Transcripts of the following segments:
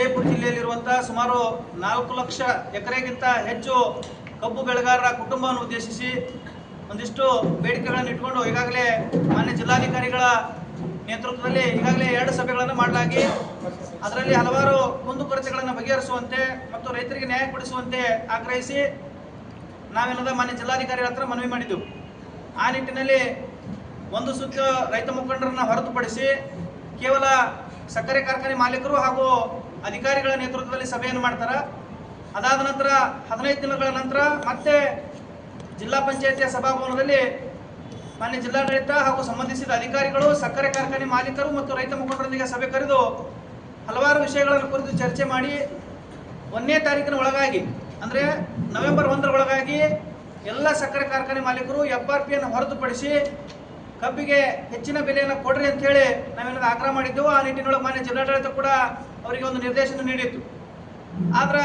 ವಿಜಯಪುರ ಜಿಲ್ಲೆಯಲ್ಲಿರುವಂತಹ ಸುಮಾರು ನಾಲ್ಕು ಲಕ್ಷ ಎಕರೆಗಿಂತ ಹೆಚ್ಚು ಕಬ್ಬು ಬೆಳೆಗಾರರ ಕುಟುಂಬವನ್ನು ಉದ್ದೇಶಿಸಿ ಒಂದಿಷ್ಟು ಬೇಡಿಕೆಗಳನ್ನು ಇಟ್ಕೊಂಡು ಈಗಾಗಲೇ ಮಾನ್ಯ ಜಿಲ್ಲಾಧಿಕಾರಿಗಳ ನೇತೃತ್ವದಲ್ಲಿ ಈಗಾಗಲೇ ಎರಡು ಸಭೆಗಳನ್ನು ಮಾಡಲಾಗಿ ಅದರಲ್ಲಿ ಹಲವಾರು ಕುಂದುಕೊರತೆಗಳನ್ನು ಬಗೆಹರಿಸುವಂತೆ ಮತ್ತು ರೈತರಿಗೆ ನ್ಯಾಯ ಕೊಡಿಸುವಂತೆ ಆಗ್ರಹಿಸಿ ನಾವೇನದ ಮಾನ್ಯ ಜಿಲ್ಲಾಧಿಕಾರಿಗಳ ಹತ್ರ ಮನವಿ ಮಾಡಿದ್ದೆವು ಆ ನಿಟ್ಟಿನಲ್ಲಿ ಒಂದು ಸುತ್ತ ರೈತ ಮುಖಂಡರನ್ನು ಹೊರತುಪಡಿಸಿ ಕೇವಲ ಸಕ್ಕರೆ ಕಾರ್ಖಾನೆ ಮಾಲೀಕರು ಹಾಗೂ ಅಧಿಕಾರಿಗಳ ನೇತೃತ್ವದಲ್ಲಿ ಸಭೆಯನ್ನು ಮಾಡ್ತಾರೆ. ಅದಾದ ನಂತರ ಹದಿನೈದು ದಿನಗಳ ನಂತರ ಮತ್ತೆ ಜಿಲ್ಲಾ ಪಂಚಾಯತಿಯ ಸಭಾಭವನದಲ್ಲಿ ಮಾನ್ಯ ಜಿಲ್ಲಾಡಳಿತ ಹಾಗೂ ಸಂಬಂಧಿಸಿದ ಅಧಿಕಾರಿಗಳು, ಸಕ್ಕರೆ ಕಾರ್ಖಾನೆ ಮಾಲೀಕರು ಮತ್ತು ರೈತ ಮುಖಂಡರೊಂದಿಗೆ ಸಭೆ ಕರೆದು ಹಲವಾರು ವಿಷಯಗಳನ್ನು ಕುರಿತು ಚರ್ಚೆ ಮಾಡಿ ಒಂದನೇ ತಾರೀಕಿನ ಒಳಗಾಗಿ, ಅಂದರೆ ನವೆಂಬರ್ ಒಂದರ ಒಳಗಾಗಿ ಎಲ್ಲ ಸಕ್ಕರೆ ಕಾರ್ಖಾನೆ ಮಾಲೀಕರು ಎಫ್ ಆರ್ ಪಿಯನ್ನು ಹೊರತುಪಡಿಸಿ ಕಬ್ಬಿಗೆ ಹೆಚ್ಚಿನ ಬೆಲೆಯನ್ನು ಕೊಡ್ರಿ ಅಂತ ಹೇಳಿ ನಾವೇನಾದ್ರು ಆಗ್ರಹ ಮಾಡಿದ್ದೆವು. ಆ ನಿಟ್ಟಿನೊಳಗೆ ಮಾನ್ಯ ಜಿಲ್ಲಾಡಳಿತ ಕೂಡ ಅವರಿಗೆ ಒಂದು ನಿರ್ದೇಶನ ನೀಡಿತ್ತು. ಆದ್ರೆ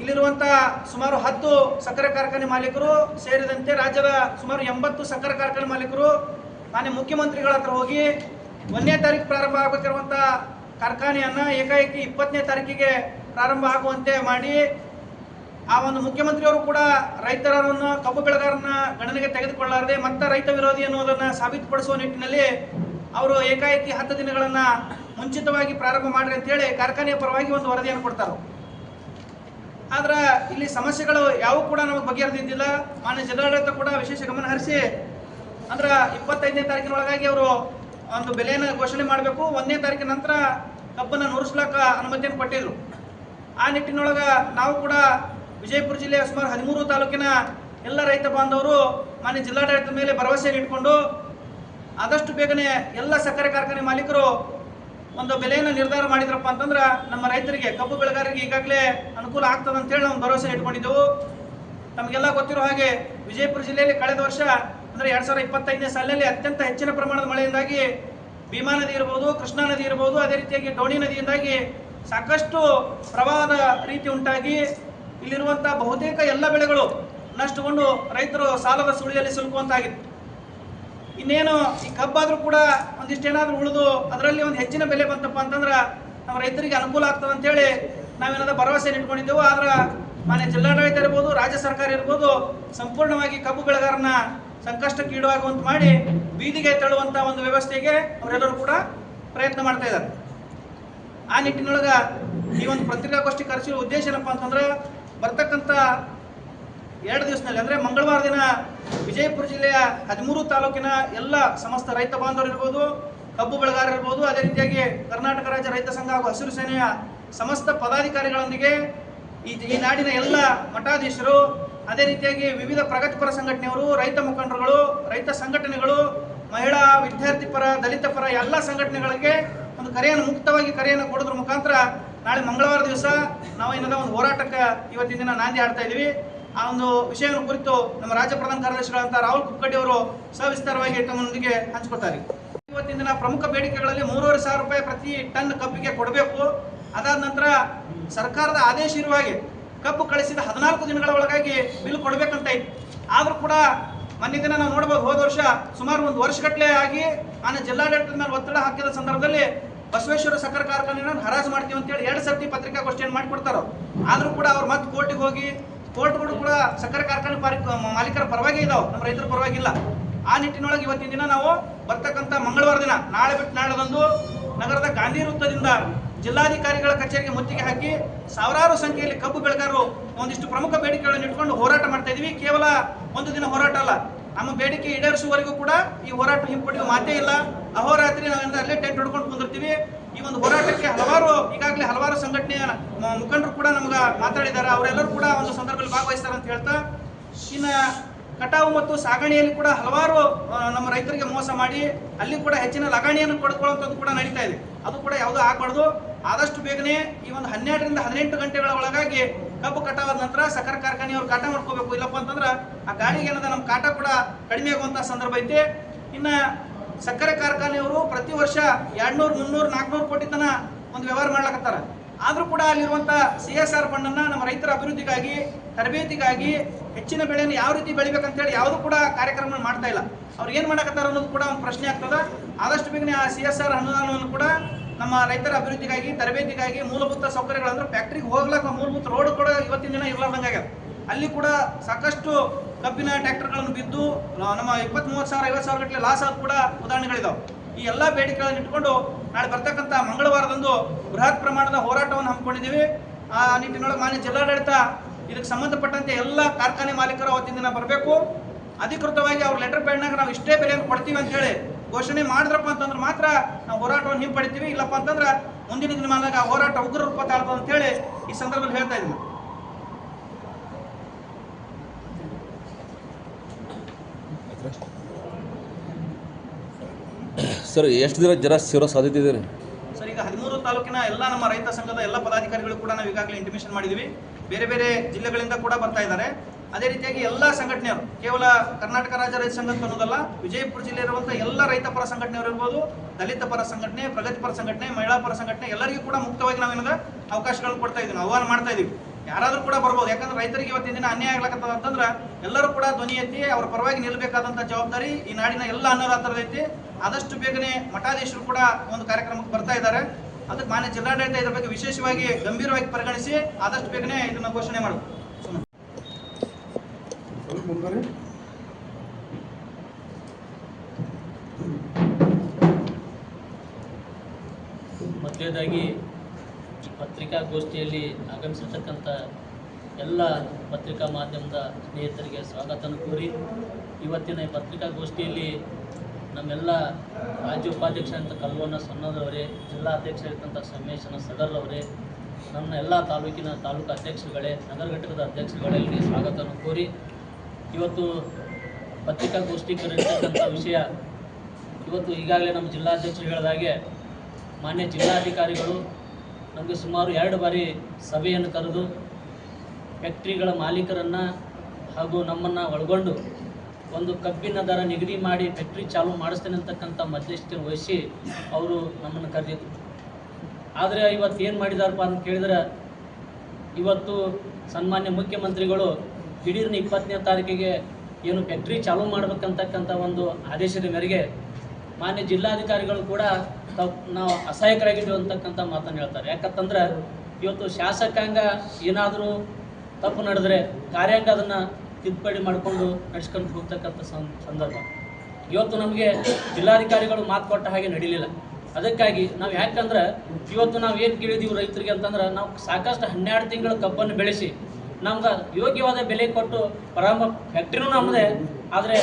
ಇಲ್ಲಿರುವಂಥ ಸುಮಾರು ಹತ್ತು ಸಕ್ಕರೆ ಕಾರ್ಖಾನೆ ಮಾಲೀಕರು ಸೇರಿದಂತೆ ರಾಜ್ಯದ ಸುಮಾರು ಎಂಬತ್ತು ಸಕ್ಕರೆ ಕಾರ್ಖಾನೆ ಮಾಲೀಕರು, ಮಾನ್ಯ ಮುಖ್ಯಮಂತ್ರಿಗಳ ಹತ್ರ ಹೋಗಿ ಒಂದನೇ ತಾರೀಕು ಪ್ರಾರಂಭ ಆಗಬೇಕಿರುವಂಥ ಕಾರ್ಖಾನೆಯನ್ನು ಏಕಾಏಕಿ ಇಪ್ಪತ್ತನೇ ತಾರೀಕಿಗೆ ಪ್ರಾರಂಭ ಆಗುವಂತೆ ಮಾಡಿ ಆ ಒಂದು ಮುಖ್ಯಮಂತ್ರಿಯವರು ಕೂಡ ರೈತರನ್ನು, ಕಬ್ಬು ಬೆಳೆಗಾರರನ್ನ ಗಣನೆಗೆ ತೆಗೆದುಕೊಳ್ಳಾರದೆ ಮತ್ತೆ ರೈತ ವಿರೋಧಿ ಅನ್ನೋದನ್ನ ಸಾಬೀತುಪಡಿಸುವ ನಿಟ್ಟಿನಲ್ಲಿ ಅವರು ಏಕಾಏಕಿ ಹತ್ತು ದಿನಗಳನ್ನ ಮುಂಚಿತವಾಗಿ ಪ್ರಾರಂಭ ಮಾಡ್ರಿ ಅಂತ ಹೇಳಿ ಕಾರ್ಖಾನೆಯ ಪರವಾಗಿ ಒಂದು ವರದಿಯನ್ನು ಕೊಡ್ತಾರೆ. ಆದ್ರೆ ಇಲ್ಲಿ ಸಮಸ್ಯೆಗಳು ಯಾವೂ ಕೂಡ ನಮಗೆ ಬಗೆಹರಿದಿದ್ದಿಲ್ಲ ಮಾನ್ಯ ಜಿಲ್ಲಾಡಳಿತ ಕೂಡ ವಿಶೇಷ ಗಮನ ಹರಿಸಿ, ಅಂದ್ರೆ ಇಪ್ಪತ್ತೈದನೇ ತಾರೀಕಿನ ಒಳಗಾಗಿ ಅವರು ಒಂದು ಬೆಲೆಯನ್ನು ಘೋಷಣೆ ಮಾಡಬೇಕು. ಒಂದನೇ ತಾರೀಕಿನ ನಂತರ ಕಬ್ಬನ್ನು ನುರಿಸ್ಲಾಕ ಅನುಮತಿಯನ್ನು ಕೊಟ್ಟಿದ್ರು. ಆ ನಿಟ್ಟಿನೊಳಗೆ ನಾವು ಕೂಡ ವಿಜಯಪುರ ಜಿಲ್ಲೆಯ ಸುಮಾರು ಹದಿಮೂರು ತಾಲೂಕಿನ ಎಲ್ಲ ರೈತ ಬಾಂಧವರು ಮಾನ್ಯ ಜಿಲ್ಲಾಡಳಿತದ ಮೇಲೆ ಭರವಸೆಯನ್ನು ಇಟ್ಕೊಂಡು ಆದಷ್ಟು ಬೇಗನೆ ಎಲ್ಲ ಸಕ್ಕರೆ ಕಾರ್ಖಾನೆ ಮಾಲೀಕರು ಒಂದು ಬೆಲೆಯನ್ನು ನಿರ್ಧಾರ ಮಾಡಿದ್ರಪ್ಪ ಅಂತಂದ್ರೆ ನಮ್ಮ ರೈತರಿಗೆ, ಕಬ್ಬು ಬೆಳೆಗಾರರಿಗೆ ಈಗಾಗಲೇ ಅನುಕೂಲ ಆಗ್ತದೆ ಅಂತೇಳಿ ನಾವು ಭರವಸೆ ಇಟ್ಕೊಂಡಿದ್ದೆವು. ನಮಗೆಲ್ಲ ಗೊತ್ತಿರೋ ಹಾಗೆ ವಿಜಯಪುರ ಜಿಲ್ಲೆಯಲ್ಲಿ ಕಳೆದ ವರ್ಷ, ಅಂದ್ರೆ ಎರಡ್ ಸಾವಿರದ ಇಪ್ಪತ್ತೈದನೇ ಸಾಲಿನಲ್ಲಿ ಅತ್ಯಂತ ಹೆಚ್ಚಿನ ಪ್ರಮಾಣದ ಮಳೆಯಿಂದಾಗಿ ಭೀಮಾ ನದಿ ಇರ್ಬೋದು, ಕೃಷ್ಣಾ ನದಿ ಇರ್ಬೋದು, ಅದೇ ರೀತಿಯಾಗಿ ಡೋಣಿ ನದಿಯಿಂದಾಗಿ ಸಾಕಷ್ಟು ಪ್ರವಾಹದ ರೀತಿ ಉಂಟಾಗಿ ಇಲ್ಲಿರುವಂಥ ಬಹುತೇಕ ಎಲ್ಲ ಬೆಳೆಗಳು ನಷ್ಟಗೊಂಡು ರೈತರು ಸಾಲದ ಸುಳಿಯಲ್ಲಿ ಸಿಲುಕುವಂತಾಗಿತ್ತು. ಇನ್ನೇನು ಈ ಕಬ್ಬಾದರೂ ಕೂಡ ಒಂದಿಷ್ಟೇನಾದರೂ ಉಳಿದು ಅದರಲ್ಲಿ ಒಂದು ಹೆಚ್ಚಿನ ಬೆಲೆ ಬಂತಪ್ಪ ಅಂತಂದ್ರೆ ನಮ್ಮ ರೈತರಿಗೆ ಅನುಕೂಲ ಆಗ್ತದೆ ಅಂತೇಳಿ ನಾವೇನಾದ ಭರವಸೆ ಇಟ್ಕೊಂಡಿದ್ದೆವು, ಆದ್ರೆ ಮಾನ್ಯ ಜಿಲ್ಲಾಡಳಿತ ಇರ್ಬೋದು, ರಾಜ್ಯ ಸರ್ಕಾರ ಇರ್ಬೋದು, ಸಂಪೂರ್ಣವಾಗಿ ಕಬ್ಬು ಬೆಳೆಗಾರನ ಸಂಕಷ್ಟಕ್ಕೆ ಈಡಾಗುವಂತ ಮಾಡಿ ಬೀದಿಗೆ ತಳ್ಳುವಂತ ಒಂದು ವ್ಯವಸ್ಥೆಗೆ ಅವರೆಲ್ಲರೂ ಕೂಡ ಪ್ರಯತ್ನ ಮಾಡ್ತಾ ಇದ್ದಾರೆ. ಆ ನಿಟ್ಟಿನೊಳಗ ಈ ಒಂದು ಪತ್ರಿಕಾಗೋಷ್ಠಿ ಕರೆಸಿರೋ ಉದ್ದೇಶ ಏನಪ್ಪ ಅಂತಂದ್ರೆ ಬರ್ತಕ್ಕಂಥ ಎರಡು ದಿವಸದಲ್ಲಿ, ಅಂದರೆ ಮಂಗಳವಾರ ದಿನ ವಿಜಯಪುರ ಜಿಲ್ಲೆಯ ಹದಿಮೂರು ತಾಲೂಕಿನ ಎಲ್ಲ ಸಮಸ್ತ ರೈತ ಬಾಂಧವರು ಇರ್ಬೋದು, ಕಬ್ಬು ಬೆಳೆಗಾರರು ಇರ್ಬೋದು, ಅದೇ ರೀತಿಯಾಗಿ ಕರ್ನಾಟಕ ರಾಜ್ಯ ರೈತ ಸಂಘ ಹಾಗೂ ಹಸಿರು ಸೇನೆಯ ಸಮಸ್ತ ಪದಾಧಿಕಾರಿಗಳೊಂದಿಗೆ ಈ ಈ ನಾಡಿನ ಎಲ್ಲ ಮಠಾಧೀಶರು, ಅದೇ ರೀತಿಯಾಗಿ ವಿವಿಧ ಪ್ರಗತಿಪರ ಸಂಘಟನೆಯವರು, ರೈತ ಮುಖಂಡರುಗಳು, ರೈತ ಸಂಘಟನೆಗಳು, ಮಹಿಳಾ ವಿದ್ಯಾರ್ಥಿ ಪರ, ದಲಿತ ಪರ, ಎಲ್ಲ ಸಂಘಟನೆಗಳಿಗೆ ಒಂದು ಕರೆಯನ್ನು ಮುಕ್ತವಾಗಿ ಕರೆಯನ್ನು ಕೊಡೋದ್ರ ಮುಖಾಂತರ ನಾಳೆ ಮಂಗಳವಾರ ದಿವಸ ನಾವು ಏನದ ಒಂದು ಹೋರಾಟಕ್ಕೆ ಇವತ್ತಿನ ದಿನ ನಾಂದಿ ಆಡ್ತಾ ಇದೀವಿ. ಆ ಒಂದು ವಿಷಯವನ್ನು ಕುರಿತು ನಮ್ಮ ರಾಜ್ಯ ಪ್ರಧಾನ ಕಾರ್ಯದರ್ಶಿಗಳಂತ ರಾಹುಲ್ ಕುಕ್ಕಡಿ ಅವರು ಸವಿಸ್ತಾರವಾಗಿ ತಮ್ಮೊಂದಿಗೆ ಹಂಚ್ಕೊತಾರೆ ಇವತ್ತಿನ ದಿನ ಪ್ರಮುಖ ಬೇಡಿಕೆಗಳಲ್ಲಿ ಮೂರುವರೆ ಸಾವಿರ ರೂಪಾಯಿ ಪ್ರತಿ ಟನ್ ಕಬ್ಬಿಗೆ ಕೊಡಬೇಕು. ಅದಾದ ನಂತರ ಸರ್ಕಾರದ ಆದೇಶ ಇರುವ ಹಾಗೆ ಕಬ್ಬು ಕಳಿಸಿದ ಹದಿನಾಲ್ಕು ದಿನಗಳ ಒಳಗಾಗಿ ಬಿಲ್ ಕೊಡಬೇಕಂತ ಇತ್ತು. ಆದರೂ ಕೂಡ ಮೊನ್ನೆ ದಿನ ನಾವು ನೋಡ್ಬೋದು ಹೋದ ವರ್ಷ ಸುಮಾರು ಒಂದು ವರ್ಷಗಟ್ಟಲೆ ಆಗಿ ನಾನು ಜಿಲ್ಲಾಡಳಿತದ ಮೇಲೆ ಒತ್ತಡ ಹಾಕಿದ ಸಂದರ್ಭದಲ್ಲಿ ಬಸವೇಶ್ವರ ಸಕ್ಕರೆ ಕಾರ್ಖಾನೆಯನ್ನು ಹರಾಜ್ ಮಾಡ್ತೀವಿ ಅಂತೇಳಿ ಎರಡು ಸರ್ತಿ ಪತ್ರಿಕಾಗೋಷ್ಠಿಯನ್ನು ಮಾಡಿಕೊಡ್ತಾರೋ. ಆದರೂ ಕೂಡ ಅವ್ರು ಮತ್ತೆ ಕೋರ್ಟಿಗೆ ಹೋಗಿ ಕೋರ್ಟ್ಗಳು ಕೂಡ ಸಕ್ಕರೆ ಕಾರ್ಖಾನೆ ಮಾಲೀಕರ ಪರವಾಗಿ ಇದಾವೆ, ನಮ್ಮ ರೈತರ ಪರವಾಗಿಲ್ಲ. ಆ ನಿಟ್ಟಿನೊಳಗೆ ಇವತ್ತಿನ ದಿನ ನಾವು ಬರ್ತಕ್ಕಂಥ ಮಂಗಳವಾರ ದಿನ, ನಾಳೆ ಬಿಟ್ಟು ನಾಳೆದಂದು ನಗರದ ಗಾಂಧಿ ವೃತ್ತದಿಂದ ಜಿಲ್ಲಾಧಿಕಾರಿಗಳ ಕಚೇರಿಗೆ ಮುತ್ತಿಗೆ ಹಾಕಿ ಸಾವಿರಾರು ಸಂಖ್ಯೆಯಲ್ಲಿ ಕಬ್ಬು ಬೆಳೆಗಾರರು ಒಂದಿಷ್ಟು ಪ್ರಮುಖ ಬೇಡಿಕೆಗಳನ್ನು ಇಟ್ಕೊಂಡು ಹೋರಾಟ ಮಾಡ್ತಾ ಇದೀವಿ. ಕೇವಲ ಒಂದು ದಿನ ಹೋರಾಟ ಅಲ್ಲ, ನಮ್ಮ ಬೇಡಿಕೆ ಈಡೇರಿಸುವವರೆಗೂ ಕೂಡ ಈ ಹೋರಾಟ ಹಿಂಪಡೆಯುವ ಮಾತೇ ಇಲ್ಲ. ಅಹೋರಾತ್ರಿ ನಾವೆಲ್ಲ ಅಲ್ಲೇ ಟೆಂಟ್ ಹೊಡ್ಕೊಂಡು ಕುಂದಿರ್ತೀವಿ. ಈ ಒಂದು ಹೋರಾಟಕ್ಕೆ ಹಲವಾರು, ಈಗಾಗಲೇ ಹಲವಾರು ಸಂಘಟನೆಯ ಮುಖಂಡರು ಕೂಡ ನಮ್ಗೆ ಮಾತಾಡಿದ್ದಾರೆ ಅವರೆಲ್ಲರೂ ಕೂಡ ಒಂದು ಸಂದರ್ಭದಲ್ಲಿ ಭಾಗವಹಿಸ್ತಾರೆ ಅಂತ ಹೇಳ್ತಾ, ಇನ್ನು ಕಟಾವು ಮತ್ತು ಸಾಗಣೆಯಲ್ಲಿ ಕೂಡ ಹಲವಾರು ನಮ್ಮ ರೈತರಿಗೆ ಮೋಸ ಮಾಡಿ, ಅಲ್ಲಿ ಕೂಡ ಹೆಚ್ಚಿನ ಲಗಾಣಿಯನ್ನು ಕೊಡ್ಕೊಳ್ಳುವಂಥದ್ದು ಕೂಡ ನಡೀತಾ ಇದೆ. ಅದು ಕೂಡ ಯಾವುದೂ ಆಗಬಾರ್ದು. ಆದಷ್ಟು ಬೇಗನೆ ಈ ಒಂದು ಹನ್ನೆರಡರಿಂದ ಹದಿನೆಂಟು ಗಂಟೆಗಳ ಒಳಗಾಗಿ ಕಬ್ಬು ಕಟಾವಾದ ನಂತರ ಸಕ್ಕರೆ ಕಾರ್ಖಾನೆಯವರು ಕಾಟ ಮಾಡ್ಕೋಬೇಕು. ಇಲ್ಲಪ್ಪ ಅಂತಂದ್ರೆ ಆ ಗಾಡಿಗೆ ಏನದ ನಮ್ಮ ಕಾಟ ಕೂಡ ಕಡಿಮೆ ಆಗುವಂಥ ಸಂದರ್ಭ ಐತೆ. ಇನ್ನ ಸಕ್ಕರೆ ಕಾರ್ಖಾನೆಯವರು ಪ್ರತಿ ವರ್ಷ ಎರಡ್ನೂರು, ಮುನ್ನೂರು, ನಾಲ್ಕುನೂರು ಕೋಟಿ ತನ ಒಂದು ವ್ಯವಹಾರ ಮಾಡ್ಲಕತ್ತಾರ. ಆದರೂ ಕೂಡ ಅಲ್ಲಿರುವಂತ ಸಿ ಎಸ್ ಆರ್ ಫಂಡನ್ನ ನಮ್ಮ ರೈತರ ಅಭಿವೃದ್ಧಿಗಾಗಿ, ತರಬೇತಿಗಾಗಿ ಹೆಚ್ಚಿನ ಬೆಳೆಯನ್ನು ಯಾವ ರೀತಿ ಬೆಳಿಬೇಕಂತೇಳಿ ಯಾವುದು ಕೂಡ ಕಾರ್ಯಕ್ರಮ ಮಾಡ್ತಾ ಇಲ್ಲ. ಅವ್ರು ಏನು ಮಾಡಕತ್ತಾರ ಅನ್ನೋದು ಕೂಡ ಒಂದು ಪ್ರಶ್ನೆ ಆಗ್ತದ. ಆದಷ್ಟು ಬೇಗನೆ ಆ ಸಿ ಎಸ್ ಆರ್ ಅನುದಾನವನ್ನು ಕೂಡ ನಮ್ಮ ರೈತರ ಅಭಿವೃದ್ಧಿಗಾಗಿ, ತರಬೇತಿಗಾಗಿ ಮೂಲಭೂತ ಸೌಕರ್ಯಗಳಂದ್ರೆ ಫ್ಯಾಕ್ಟ್ರಿಗೆ ಹೋಗ್ಲಕ್ಕ ಮೂಲಭೂತ ರೋಡ್ ಕೂಡ ಇವತ್ತಿನ ದಿನ ಇರ್ಲಾರ್ದಂಗಾಗ್ಯದ ಅಲ್ಲಿ ಕೂಡ ಸಾಕಷ್ಟು ಕಬ್ಬಿನ ಟ್ರ್ಯಾಕ್ಟರ್ಗಳನ್ನು ಬಿದ್ದು ನಮ್ಮ ಇಪ್ಪತ್ತ್ ಮೂವತ್ತು ಸಾವಿರ, ಐವತ್ತು ಸಾವಿರ ಗಟ್ಟಲೆ ಲಾಸ್ ಆದ ಕೂಡ ಉದಾಹರಣೆಗಳಿದಾವೆ. ಈ ಎಲ್ಲ ಬೇಡಿಕೆಗಳನ್ನು ಇಟ್ಕೊಂಡು ನಾಳೆ ಬರ್ತಕ್ಕಂಥ ಮಂಗಳವಾರದಂದು ಬೃಹತ್ ಪ್ರಮಾಣದ ಹೋರಾಟವನ್ನು ಹಮ್ಮಿಕೊಂಡಿದ್ದೀವಿ. ಆ ನಿಟ್ಟಿನೊಳಗೆ ಮಾನ್ಯ ಜಿಲ್ಲಾಡಳಿತ ಇದಕ್ಕೆ ಸಂಬಂಧಪಟ್ಟಂತೆ ಎಲ್ಲ ಕಾರ್ಖಾನೆ ಮಾಲೀಕರು ಅವತ್ತಿನ ದಿನ ಬರಬೇಕು. ಅಧಿಕೃತವಾಗಿ ಅವ್ರ ಲೆಟರ್ ಪ್ಯಾಡ್ನಾಗ ನಾವು ಇಷ್ಟೇ ಬೆಲೆಯನ್ನು ಕೊಡ್ತೀವಿ ಅಂತ ಹೇಳಿ ಘೋಷಣೆ ಮಾಡಿದ್ರಪ್ಪ ಅಂತಂದ್ರೆ ಮಾತ್ರ ನಾವು ಹೋರಾಟವನ್ನು ಹಿಂಪಡಿತೀವಿ. ಇಲ್ಲಪ್ಪ ಅಂತಂದ್ರೆ ಮುಂದಿನ ದಿನಮಾನದಾಗ ಹೋರಾಟ ಉಗ್ರ ರೂಪ ತಾಳ್ತದೆ ಅಂತ ಹೇಳಿ ಈ ಸಂದರ್ಭದಲ್ಲಿ ಹೇಳ್ತಾ ಇದ್ದೀನಿ. ಸರ್, ಎಷ್ಟು ದಿನ ಜರ ಸಿರೋ ಸಾಧ್ಯತೆ ಇದೆ ರೀ? ಸರ್, ಈಗ ಹದಿಮೂರು ತಾಲೂಕಿನ ಎಲ್ಲ ನಮ್ಮ ರೈತ ಸಂಘದ ಎಲ್ಲ ಪದಾಧಿಕಾರಿಗಳು ಕೂಡ ನಾವು ಈಗಾಗಲೇ ಇಂಟಿಮೇಷನ್ ಮಾಡಿದ್ದೀವಿ ಬೇರೆ ಬೇರೆ ಜಿಲ್ಲೆಗಳಿಂದ ಕೂಡ ಬರ್ತಾ ಇದ್ದಾರೆ. ಅದೇ ರೀತಿಯಾಗಿ ಎಲ್ಲ ಸಂಘಟನೆಯವರು, ಕೇವಲ ಕರ್ನಾಟಕ ರಾಜ್ಯ ರೈತ ಸಂಘ ಅನ್ನೋದಲ್ಲ, ವಿಜಯಪುರ ಜಿಲ್ಲೆ ಇರುವಂಥ ಎಲ್ಲ ರೈತ ಪರ ಸಂಘಟನೆಯವರು ಇರ್ಬೋದು, ದಲಿತ ಪರ ಸಂಘಟನೆ ಪ್ರಗತಿಪರ ಸಂಘಟನೆ, ಮಹಿಳಾ ಪರ ಸಂಘಟನೆ, ಎಲ್ಲರಿಗೂ ಕೂಡ ಮುಕ್ತವಾಗಿ ನಾವೇನದ ಅವಕಾಶಗಳನ್ನು ಕೊಡ್ತಾ ಇದ್ದೀವಿ, ಆಹ್ವಾನ ಮಾಡ್ತಾ ಇದ್ದೀವಿ. ಯಾರಾದರೂ ಕೂಡ ಬರ್ಬೋದು. ಯಾಕಂದ್ರೆ ರೈತರಿಗೆ ಇವತ್ತಿನ ದಿನ ಅನ್ಯಾಯ ಆಗ್ಲಕ್ಕತ್ತದ ಅಂತಂದ್ರೆ, ಎಲ್ಲರೂ ಕೂಡ ಧ್ವನಿ ಎತ್ತಿ ಅವ್ರ ಪರವಾಗಿ ನಿಲ್ಲಬೇಕಾದಂಥ ಜವಾಬ್ದಾರಿ ಈ ನಾಡಿನ ಎಲ್ಲ ಅನ್ನದಾತರದೈತಿ ಆದಷ್ಟು ಬೇಗನೆ ಮಠಾಧೀಶರು ಕೂಡ ಒಂದು ಕಾರ್ಯಕ್ರಮಕ್ಕೆ ಬರ್ತಾ ಇದ್ದಾರೆ. ಅದಕ್ಕೆ ಮಾನ್ಯ ಜಿಲ್ಲಾಡಳಿತ ಇದರ ಬಗ್ಗೆ ವಿಶೇಷವಾಗಿ ಗಂಭೀರವಾಗಿ ಪರಿಗಣಿಸಿ ಆದಷ್ಟು ಬೇಗನೆ ಇದನ್ನ ಘೋಷಣೆ ಮಾಡಬೇಕು ಮೊದಲನೇದಾಗಿ ಪತ್ರಿಕಾಗೋಷ್ಠಿಯಲ್ಲಿ ಆಗಮಿಸಿರ್ತಕ್ಕಂಥ ಎಲ್ಲ ಪತ್ರಿಕಾ ಮಾಧ್ಯಮದ ಸ್ನೇಹಿತರಿಗೆ ಸ್ವಾಗತನ ಕೋರಿ ಇವತ್ತಿನ ಈ ಪತ್ರಿಕಾಗೋಷ್ಠಿಯಲ್ಲಿ ನಮ್ಮೆಲ್ಲ ರಾಜ್ಯ ಉಪಾಧ್ಯಕ್ಷ ಅಂತ ಕಲ್ವಣ್ಣ ಸೊನ್ನದವರೇ ಜಿಲ್ಲಾ ಅಧ್ಯಕ್ಷ ಇರ್ತಂಥ ಸಮೇಶನ ಸಗರ್ರವರೇ ನಮ್ಮ ಎಲ್ಲ ತಾಲೂಕಿನ ತಾಲೂಕು ಅಧ್ಯಕ್ಷರುಗಳೇ, ನಗರ ಘಟಕದ ಅಧ್ಯಕ್ಷರುಗಳಲ್ಲಿ ಸ್ವಾಗತವನ್ನು ಕೋರಿ ಇವತ್ತು ಪತ್ರಿಕಾಗೋಷ್ಠಿ ಕರೆದಿರ್ತಕ್ಕಂಥ ವಿಷಯ ಇವತ್ತು ಈಗಾಗಲೇ ನಮ್ಮ ಜಿಲ್ಲಾಧ್ಯಕ್ಷರು ಹೇಳಿದಾಗೆ ಮಾನ್ಯ ಜಿಲ್ಲಾಧಿಕಾರಿಗಳು ನಮಗೆ ಸುಮಾರು ಎರಡು ಬಾರಿ ಸಭೆಯನ್ನು ಕರೆದು ಫ್ಯಾಕ್ಟ್ರಿಗಳ ಮಾಲೀಕರನ್ನು ಹಾಗೂ ನಮ್ಮನ್ನು ಒಳಗೊಂಡು ಒಂದು ಕಬ್ಬಿನ ದರ ನಿಗದಿ ಮಾಡಿ ಫ್ಯಾಕ್ಟ್ರಿ ಚಾಲೂ ಮಾಡಿಸ್ತೇನೆ ಅಂತಕ್ಕಂಥ ಮಧ್ಯಸ್ಥಿಕೆ ವಹಿಸಿ ಅವರು ನಮ್ಮನ್ನು ಕರೆದಿದ್ರು. ಆದರೆ ಇವತ್ತು ಏನು ಮಾಡಿದಾರಪ್ಪ ಅಂತ ಕೇಳಿದ್ರೆ, ಇವತ್ತು ಸನ್ಮಾನ್ಯ ಮುಖ್ಯಮಂತ್ರಿಗಳು ದಿಢೀರ್ನ ಇಪ್ಪತ್ತನೇ ತಾರೀಕಿಗೆ ಏನು ಫ್ಯಾಕ್ಟ್ರಿ ಚಾಲೂ ಮಾಡಬೇಕಂತಕ್ಕಂಥ ಒಂದು ಆದೇಶದ ಮೇರೆಗೆ ಮಾನ್ಯ ಜಿಲ್ಲಾಧಿಕಾರಿಗಳು ಕೂಡ ತಾವು ನಾವು ಅಸಹಾಯಕರಾಗಿದ್ದೀವಿ ಅಂತಕ್ಕಂಥ ಮಾತನ್ನು ಹೇಳ್ತಾರೆ. ಯಾಕಂತಂದ್ರೆ ಇವತ್ತು ಶಾಸಕಾಂಗ ಏನಾದರೂ ತಪ್ಪು ನಡೆದ್ರೆ ಕಾರ್ಯಾಂಗ ಅದನ್ನು ತಿದ್ದುಪಡಿ ಮಾಡಿಕೊಂಡು ನಡೆಸ್ಕೊಂಡು ಹೋಗ್ತಕ್ಕಂಥ ಸಂದರ್ಭ. ಇವತ್ತು ನಮಗೆ ಜಿಲ್ಲಾಧಿಕಾರಿಗಳು ಮಾತು ಕೊಟ್ಟ ಹಾಗೆ ನಡೀಲಿಲ್ಲ. ಅದಕ್ಕಾಗಿ ನಾವು ಯಾಕಂದ್ರೆ ಇವತ್ತು ನಾವು ಏನು ಕೇಳಿದೀವಿ ರೈತರಿಗೆ ಅಂತಂದ್ರೆ ನಾವು ಸಾಕಷ್ಟು ಹನ್ನೆರಡು ತಿಂಗಳ ಕಬ್ಬನ್ನು ಬೆಳೆಸಿ ನಮ್ಗೆ ಯೋಗ್ಯವಾದ ಬೆಲೆ ಕೊಟ್ಟು ಪರಾಮ ಫ್ಯಾಕ್ಟ್ರಿನೂ ನಮ್ಮದೇ ಆದರೆ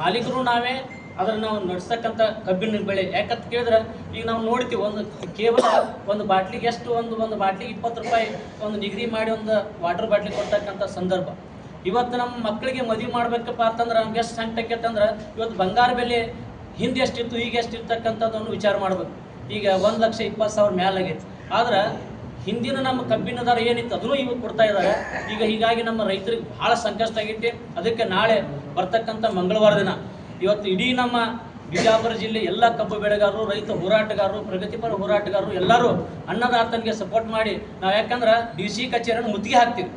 ಮಾಲೀಕರು ನಾವೇ ಅದನ್ನು ನಾವು ನಡೆಸ್ತಕ್ಕಂಥ ಕಬ್ಬಿನ ಬೆಳೆ. ಯಾಕಂತ ಕೇಳಿದ್ರೆ ಈಗ ನಾವು ನೋಡ್ತೀವಿ ಒಂದು ಕೇವಲ ಒಂದು ಬಾಟ್ಲಿಗೆ ಎಷ್ಟು ಒಂದು ಒಂದು ಬಾಟ್ಲಿಗೆ ಇಪ್ಪತ್ತು ರೂಪಾಯಿ ಒಂದು ನಿಗದಿ ಮಾಡಿ ಒಂದು ವಾಟರ್ ಬಾಟ್ಲಿ ಕೊಡ್ತಕ್ಕಂಥ ಸಂದರ್ಭ. ಇವತ್ತು ನಮ್ಮ ಮಕ್ಕಳಿಗೆ ಮದುವೆ ಮಾಡ್ಬೇಕಪ್ಪ ಅಂತಂದ್ರೆ ನಮ್ಗೆ ಎಷ್ಟು ಸಂಕಟ ಅಂದ್ರೆ ಇವತ್ತು ಬಂಗಾರ ಬೆಲೆ ಹಿಂದೆ ಎಷ್ಟಿತ್ತು, ಈಗ ಎಷ್ಟು ಇರ್ತಕ್ಕಂಥದ್ದನ್ನು ವಿಚಾರ ಮಾಡ್ಬೇಕು. ಈಗ ಒಂದು ಲಕ್ಷ ಇಪ್ಪತ್ತು ಸಾವಿರ ಮ್ಯಾಲಾಗೈತಿ ಆದ್ರೆ ಹಿಂದಿನ ನಮ್ಮ ಕಬ್ಬಿನ ದರ ಏನಿತ್ತು, ಅದನ್ನು ಇವಾಗ ಕೊಡ್ತಾ ಇದ್ದಾರೆ. ಈಗ ಹೀಗಾಗಿ ನಮ್ಮ ರೈತರಿಗೆ ಭಾಳ ಸಂಕಷ್ಟ ಆಗೈತೆ. ಅದಕ್ಕೆ ನಾಳೆ ಬರ್ತಕ್ಕಂಥ ಮಂಗಳವಾರ ದಿನ ಇವತ್ತು ಇಡೀ ನಮ್ಮ ಬಿಜಾಪುರ ಜಿಲ್ಲೆ ಎಲ್ಲ ಕಬ್ಬು ಬೆಳೆಗಾರರು, ರೈತ ಹೋರಾಟಗಾರರು, ಪ್ರಗತಿಪರ ಹೋರಾಟಗಾರರು ಎಲ್ಲರೂ ಅನ್ನದಾತನಿಗೆ ಸಪೋರ್ಟ್ ಮಾಡಿ ನಾವು ಯಾಕಂದ್ರೆ ಡಿ ಸಿ ಕಚೇರಿಯನ್ನು ಮುತ್ತಿಗೆ ಹಾಕ್ತೀವಿ.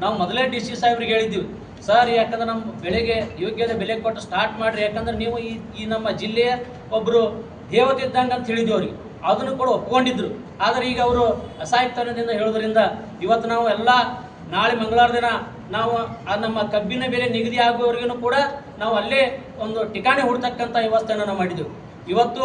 ನಾವು ಮೊದಲೇ ಡಿ ಸಿ ಸಾಹೇಬ್ರಿಗೆ ಹೇಳಿದ್ದೀವಿ, ಸರ್, ಯಾಕಂದ್ರೆ ನಮ್ಮ ಬೆಳೆಗೆ ಯೋಗ್ಯದ ಬೆಲೆ ಕೊಟ್ಟು ಸ್ಟಾರ್ಟ್ ಮಾಡಿರಿ, ಯಾಕಂದ್ರೆ ನೀವು ಈ ಈ ನಮ್ಮ ಜಿಲ್ಲೆಯ ಒಬ್ಬರು ದೇವತೆ ಇದ್ದಂಗೆ ಅಂತ ಹೇಳಿದ್ವಿ ಅವ್ರಿಗೆ. ಅದನ್ನು ಕೂಡ ಒಪ್ಕೊಂಡಿದ್ರು. ಆದರೆ ಈಗ ಅವರು ಅಸಾಯಿತನದಿಂದ ಹೇಳೋದ್ರಿಂದ ಇವತ್ತು ನಾವು ಎಲ್ಲ, ನಾಳೆ ಮಂಗಳವಾರ ದಿನ ನಾವು ಆ ನಮ್ಮ ಕಬ್ಬಿನ ಬೆಲೆ ನಿಗದಿ ಆಗುವವರೆಗೂ ಕೂಡ ನಾವು ಅಲ್ಲೇ ಒಂದು ಠಿಕಾಣಿ ಹುಡ್ತಕ್ಕಂಥ ವ್ಯವಸ್ಥೆಯನ್ನು ನಾವು ಮಾಡಿದ್ದೆವು. ಇವತ್ತು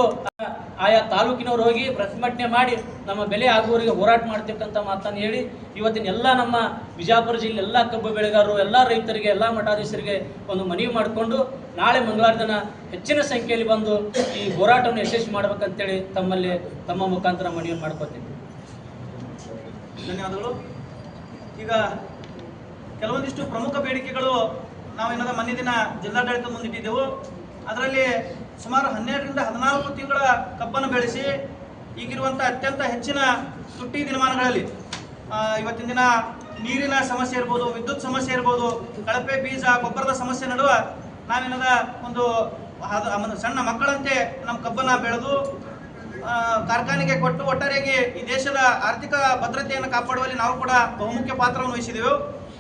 ಆಯಾ ತಾಲೂಕಿನವ್ರು ಹೋಗಿ ಪ್ರತಿಭಟನೆ ಮಾಡಿ ನಮ್ಮ ಬೆಲೆ ಆಗುವವರಿಗೆ ಹೋರಾಟ ಮಾಡ್ತಕ್ಕಂಥ ಮಾತನ್ನು ಹೇಳಿ ಇವತ್ತಿನ ಎಲ್ಲ ನಮ್ಮ ಬಿಜಾಪುರ ಜಿಲ್ಲೆ ಎಲ್ಲ ಕಬ್ಬು ಬೆಳೆಗಾರರು, ಎಲ್ಲ ರೈತರಿಗೆ, ಎಲ್ಲ ಮಠಾಧೀಶರಿಗೆ ಒಂದು ಮನವಿ ಮಾಡಿಕೊಂಡು ನಾಳೆ ಮಂಗಳವಾರ ಹೆಚ್ಚಿನ ಸಂಖ್ಯೆಯಲ್ಲಿ ಬಂದು ಈ ಹೋರಾಟವನ್ನು ಯಶಸ್ವಿ ಮಾಡ್ಬೇಕಂತೇಳಿ ತಮ್ಮಲ್ಲಿ ತಮ್ಮ ಮುಖಾಂತರ ಮನವಿಯನ್ನು ಮಾಡ್ಕೊತೀನಿ ಧನ್ಯವಾದಗಳು. ಈಗ ಕೆಲವೊಂದಿಷ್ಟು ಪ್ರಮುಖ ಬೇಡಿಕೆಗಳು ನಾವು ಏನಾದ್ರೂ ಮನೆ ದಿನ ಜಿಲ್ಲಾಡಳಿತ ಮುಂದಿಟ್ಟಿದ್ದೆವು. ಅದರಲ್ಲಿ ಸುಮಾರು ಹನ್ನೆರಡರಿಂದ ಹದಿನಾಲ್ಕು ತಿಂಗಳ ಕಬ್ಬನ್ನು ಬೆಳೆಸಿ ಈಗಿರುವಂಥ ಅತ್ಯಂತ ಹೆಚ್ಚಿನ ತುಟ್ಟಿ ದಿನಮಾನಗಳಲ್ಲಿ ಇವತ್ತಿನ ದಿನ ನೀರಿನ ಸಮಸ್ಯೆ ಇರ್ಬೋದು, ವಿದ್ಯುತ್ ಸಮಸ್ಯೆ ಇರ್ಬೋದು, ಕಳಪೆ, ಬೀಜ, ಗೊಬ್ಬರದ ಸಮಸ್ಯೆ ನಡುವ ನಾವೇನದ ಒಂದು ಸಣ್ಣ ಮಕ್ಕಳಂತೆ ನಮ್ಮ ಕಬ್ಬನ್ನು ಬೆಳೆದು ಕಾರ್ಖಾನೆಗೆ ಕೊಟ್ಟು ಒಟ್ಟಾರೆಯಾಗಿ ಈ ದೇಶದ ಆರ್ಥಿಕ ಭದ್ರತೆಯನ್ನು ಕಾಪಾಡುವಲ್ಲಿ ನಾವು ಕೂಡ ಬಹುಮುಖ್ಯ ಪಾತ್ರವನ್ನು ವಹಿಸಿದೆವು.